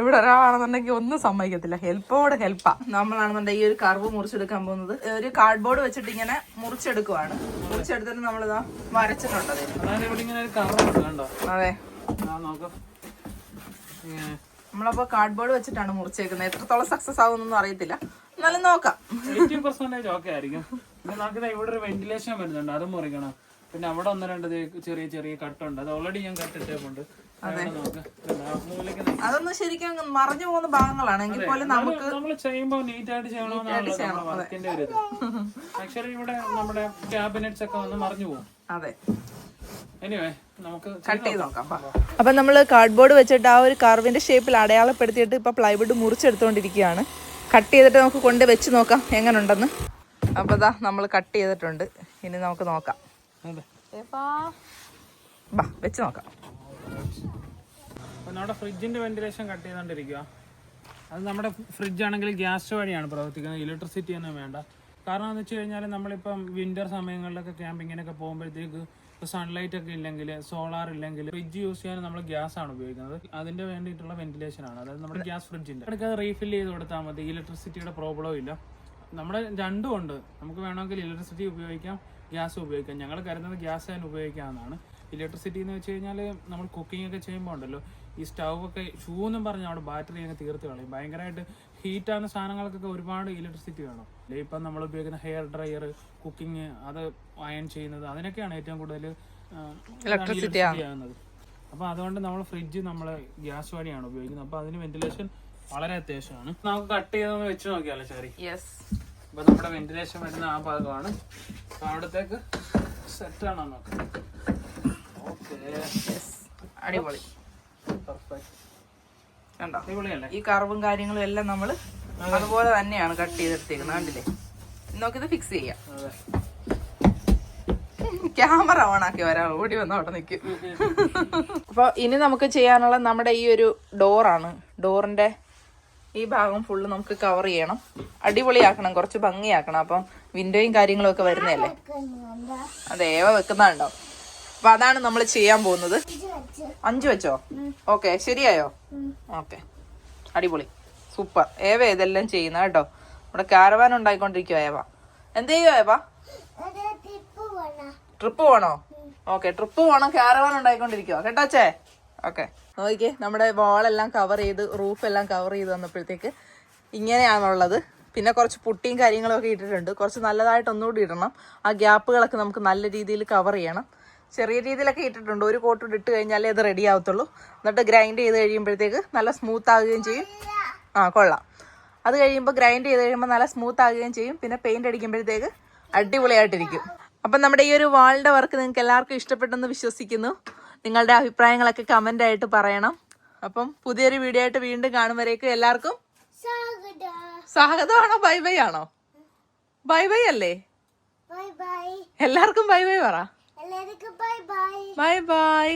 ഇവിടെ ഒരാളാണെന്നുണ്ടെങ്കിൽ ഒന്നും സമ്മതിക്കത്തില്ല. ഹെൽപ്പോട് ഹെൽപ്പാ. നമ്മളാണെന്നുണ്ടെങ്കിൽ ഈ ഒരു കർവ് മുറിച്ചെടുക്കാൻ പോകുന്നത്. ഒരു കാർഡ്ബോർഡ് വെച്ചിട്ട് ഇങ്ങനെ മുറിച്ചെടുക്കുവാണ്. മുറിച്ചെടുത്തിട്ട് നമ്മളിതാ വരച്ചിട്ടുണ്ട് അതിന്. അതായത് ഇവിടെ ഇങ്ങനെ ഒരു കറവുണ്ട് കണ്ടോ? അതെ. നമ്മളപ്പോ കാർഡ്ബോർഡ് വെച്ചിട്ടാണ് മുറിച്ചേക്കുന്നത്. എത്രത്തോളം സക്സസ് ആവുന്നൊന്നും അറിയത്തില്ല. എന്നാലും നോക്കാം. പിന്നെ നമുക്ക് ഇവിടെ ഒരു വെന്റിലേഷൻ വരുന്നുണ്ട്. അത് മുറിക്കണം. പിന്നെ അവിടെ ഒന്ന് രണ്ട് ചെറിയ ചെറിയ കട്ടുണ്ട്. അത് ഓൾറെഡി ഞാൻ കട്ടിട്ടേപ്പുണ്ട്. ആ അതൊന്നും ശരിക്കും അങ്ങ് മറഞ്ഞു പോകുന്ന ഭാഗങ്ങളാണ്. എങ്കിൽ പോലും നമുക്ക് നമ്മൾ ചെയ്യുമ്പോൾ നീറ്റ് ആയിട്ട് ചെയ്യണമെന്നാണല്ലോ വർക്കിന്റെ ഒരു ഇത്. ആക്ച്വലി ഇവിടെ നമ്മുടെ ക്യാബിനറ്റ്സ് ഒക്കെ ഒന്ന് മറിഞ്ഞു പോകും. അതെ. എനിവേ നമുക്ക് കട്ട് ചെയ്ത് നോക്കാം. അപ്പം നമ്മൾ കാർഡ്ബോർഡ് വെച്ചിട്ട് ആ ഒരു കർവിന്റെ ഷേപ്പിൽ അടയാളപ്പെടുത്തിയിട്ട് ഇപ്പൊ പ്ലൈവുഡ് മുറിച്ചെടുത്തോണ്ടിരിക്കുകയാണ്. കട്ട് ചെയ്തിട്ട് നമുക്ക് കൊണ്ട് വെച്ച് നോക്കാം എങ്ങനെ ഉണ്ടെന്ന് അപ്പോൾ ഇതാ നമ്മൾ കട്ട് ചെയ്തിട്ടുണ്ട്. ഇനി നമുക്ക് നോക്കാം. ബാ വെച്ച് നോക്കാം. നമ്മുടെ ഫ്രിഡ്ജിന്റെ വെന്റിലേഷൻ കട്ട് ചെയ്തോണ്ടിരിക്കുക അത് നമ്മുടെ ഫ്രിഡ്ജ് ആണെങ്കിൽ ഗ്യാസ് വഴിയാണ് പ്രവർത്തിക്കുന്നത്. ഇലക്ട്രിസിറ്റി ഒന്നും വേണ്ട. കാരണം എന്ന് വെച്ച് കഴിഞ്ഞാൽ നമ്മളിപ്പം വിന്റർ സമയങ്ങളിലൊക്കെ ക്യാമ്പിങ്ങിനൊക്കെ പോകുമ്പോഴത്തേക്ക് സൺലൈറ്റ് ഒക്കെ ഇല്ലെങ്കിൽ സോളാർ ഇല്ലെങ്കിൽ ഫ്രിഡ്ജ് യൂസ് ചെയ്യാൻ നമ്മൾ ഗ്യാസ് ആണ് ഉപയോഗിക്കുന്നത്. അതിന്റെ വേണ്ടിയിട്ടുള്ള വെന്റിലേഷൻ ആണ്. അതായത് നമ്മുടെ ഗ്യാസ് ഫ്രിഡ്ജിന്റെ ഇടയ്ക്ക് അത് റീഫിൽ ചെയ്ത് കൊടുത്താൽ മതി. ഇലക്ട്രിസിറ്റിയുടെ പ്രോബ്ലം ഇല്ല. നമ്മുടെ രണ്ടും ഉണ്ട്. നമുക്ക് വേണമെങ്കിൽ ഇലക്ട്രിസിറ്റി ഉപയോഗിക്കാം ഗ്യാസ് ഉപയോഗിക്കാം. ഞങ്ങൾ കരുതുന്നത് ഗ്യാസ് തന്നെ ഉപയോഗിക്കാമെന്നാണ് ഇലക്ട്രിസിറ്റി എന്ന് വെച്ച് കഴിഞ്ഞാൽ നമ്മൾ കുക്കിംഗ് ഒക്കെ ചെയ്യുമ്പോൾ ഉണ്ടല്ലോ ഈ സ്റ്റൗ ഒക്കെ ഷൂ എന്നും പറഞ്ഞ് അവിടെ ബാറ്ററി അങ്ങ് തീർത്ത് കളയും. ഭയങ്കരമായിട്ട് ഹീറ്റ് ആകുന്ന സാധനങ്ങൾക്കൊക്കെ ഒരുപാട് ഇലക്ട്രിസിറ്റി വേണം. ഇപ്പം നമ്മൾ ഉപയോഗിക്കുന്ന ഹെയർ ഡ്രയർ കുക്കിംഗ് അത് അയൺ ചെയ്യുന്നത് അതിനൊക്കെയാണ് ഏറ്റവും കൂടുതൽ ഇലക്ട്രിസിറ്റി ആകുന്നത് അപ്പോൾ അതുകൊണ്ട് നമ്മൾ ഫ്രിഡ്ജ് നമ്മൾ ഗ്യാസ് വഴിയാണ് ഉപയോഗിക്കുന്നത്. അപ്പോൾ അതിന് വെന്റിലേഷൻ വളരെ അത്യാവശ്യമാണ്. നമുക്ക് കട്ട് ചെയ്തൊന്ന് വെച്ച് നോക്കിയാലോ ശരി? യെസ് അപ്പൊ നമ്മുടെ വെന്റിലേഷൻ വരുന്ന ആ ഭാഗമാണ്. അപ്പൊ അവിടത്തേക്ക് സെറ്റ് ആണോ നമുക്ക്? ഓക്കെ അടിപൊളി. പെർഫെക്റ്റ് കണ്ടോ? അടിപൊളിയല്ലേ? ഈ കർവും കാര്യങ്ങളും എല്ലാം നമ്മൾ അതുപോലെ തന്നെയാണ് കട്ട് ചെയ്തെടുത്തേക്കുന്നത് കണ്ടില്ലേ? നമുക്കിത് ഫിക്സ് ചെയ്യാം. ക്യാമറ ഓൺ ആക്കി വരാം. ഓടി വന്ന് അവിടെ നിൽക്കും അപ്പൊ ഇനി നമുക്ക് ചെയ്യാനുള്ള നമ്മുടെ ഈ ഒരു ഡോറാണ് ഡോറിന്റെ ഈ ഭാഗം ഫുള്ള് നമുക്ക് കവർ ചെയ്യണം. അടിപൊളിയാക്കണം കുറച്ച് ഭംഗിയാക്കണം. അപ്പം വിൻഡോയും കാര്യങ്ങളും ഒക്കെ വരുന്നതല്ലേ? അതെ ഏവ വെക്കുന്നുണ്ടോ? അപ്പൊ അതാണ് നമ്മൾ ചെയ്യാൻ പോകുന്നത്. അഞ്ചു വെച്ചോ? ഓക്കെ ശരിയായോ? ഓക്കെ. അടിപൊളി. സൂപ്പർ. ഏവ ഇതെല്ലാം ചെയ്യുന്ന കേട്ടോ? നമ്മുടെ കാരവാൻ ഉണ്ടായിക്കൊണ്ടിരിക്കുക ഏവ. എന്ത് ചെയ്യുവോ ഏവ? ട്രിപ്പ് പോണോ. ഓക്കെ ട്രിപ്പ് പോണം കാരവാൻ ഉണ്ടായിക്കൊണ്ടിരിക്കുക കേട്ടോ ചേ ഓക്കെ. നോക്കിക്കേ നമ്മുടെ വാളെല്ലാം കവർ ചെയ്ത് റൂഫ് എല്ലാം കവർ ചെയ്ത് വന്നപ്പോഴത്തേക്ക് ഇങ്ങനെയാണുള്ളത്. പിന്നെ കുറച്ച് പുട്ടിയും കാര്യങ്ങളും ഒക്കെ ഇട്ടിട്ടുണ്ട്. കുറച്ച് നല്ലതായിട്ട് ഒന്നുകൂടി ഇടണം. ആ ഗ്യാപ്പുകളൊക്കെ നമുക്ക് നല്ല രീതിയിൽ കവർ ചെയ്യണം. ചെറിയ രീതിയിലൊക്കെ ഇട്ടിട്ടുണ്ട്. ഒരു കോട്ട് ഇട്ട് കഴിഞ്ഞാലേ അത് റെഡി ആവത്തുള്ളൂ. എന്നിട്ട് ഗ്രൈൻഡ് ചെയ്ത് കഴിയുമ്പോഴത്തേക്ക് നല്ല സ്മൂത്ത് ആകുകയും ചെയ്യും. ആ കൊള്ളാം. അത് കഴിയുമ്പോൾ ഗ്രൈൻഡ് ചെയ്ത് കഴിയുമ്പോൾ നല്ല സ്മൂത്ത് ആകുകയും ചെയ്യും. പിന്നെ പെയിന്റ് അടിക്കുമ്പോഴത്തേക്ക് അടിപൊളിയായിട്ടിരിക്കും. അപ്പം നമ്മുടെ ഈ ഒരു വാളിന്റെ വർക്ക് നിങ്ങൾക്ക് എല്ലാവർക്കും ഇഷ്ടപ്പെട്ടെന്ന് വിശ്വസിക്കുന്നു. നിങ്ങളുടെ അഭിപ്രായങ്ങളൊക്കെ കമന്റ് ആയിട്ട് പറയണം. അപ്പം പുതിയൊരു വീഡിയോ ആയിട്ട് വീണ്ടും കാണുമ്പോഴേക്കും എല്ലാവർക്കും സ്വാഗതം. സ്വാഗതമാണോ? ബൈ ബൈ ആണോ? ബൈ ബൈ അല്ലേ? എല്ലാവർക്കും ബൈ ബൈ പറ. Bye bye.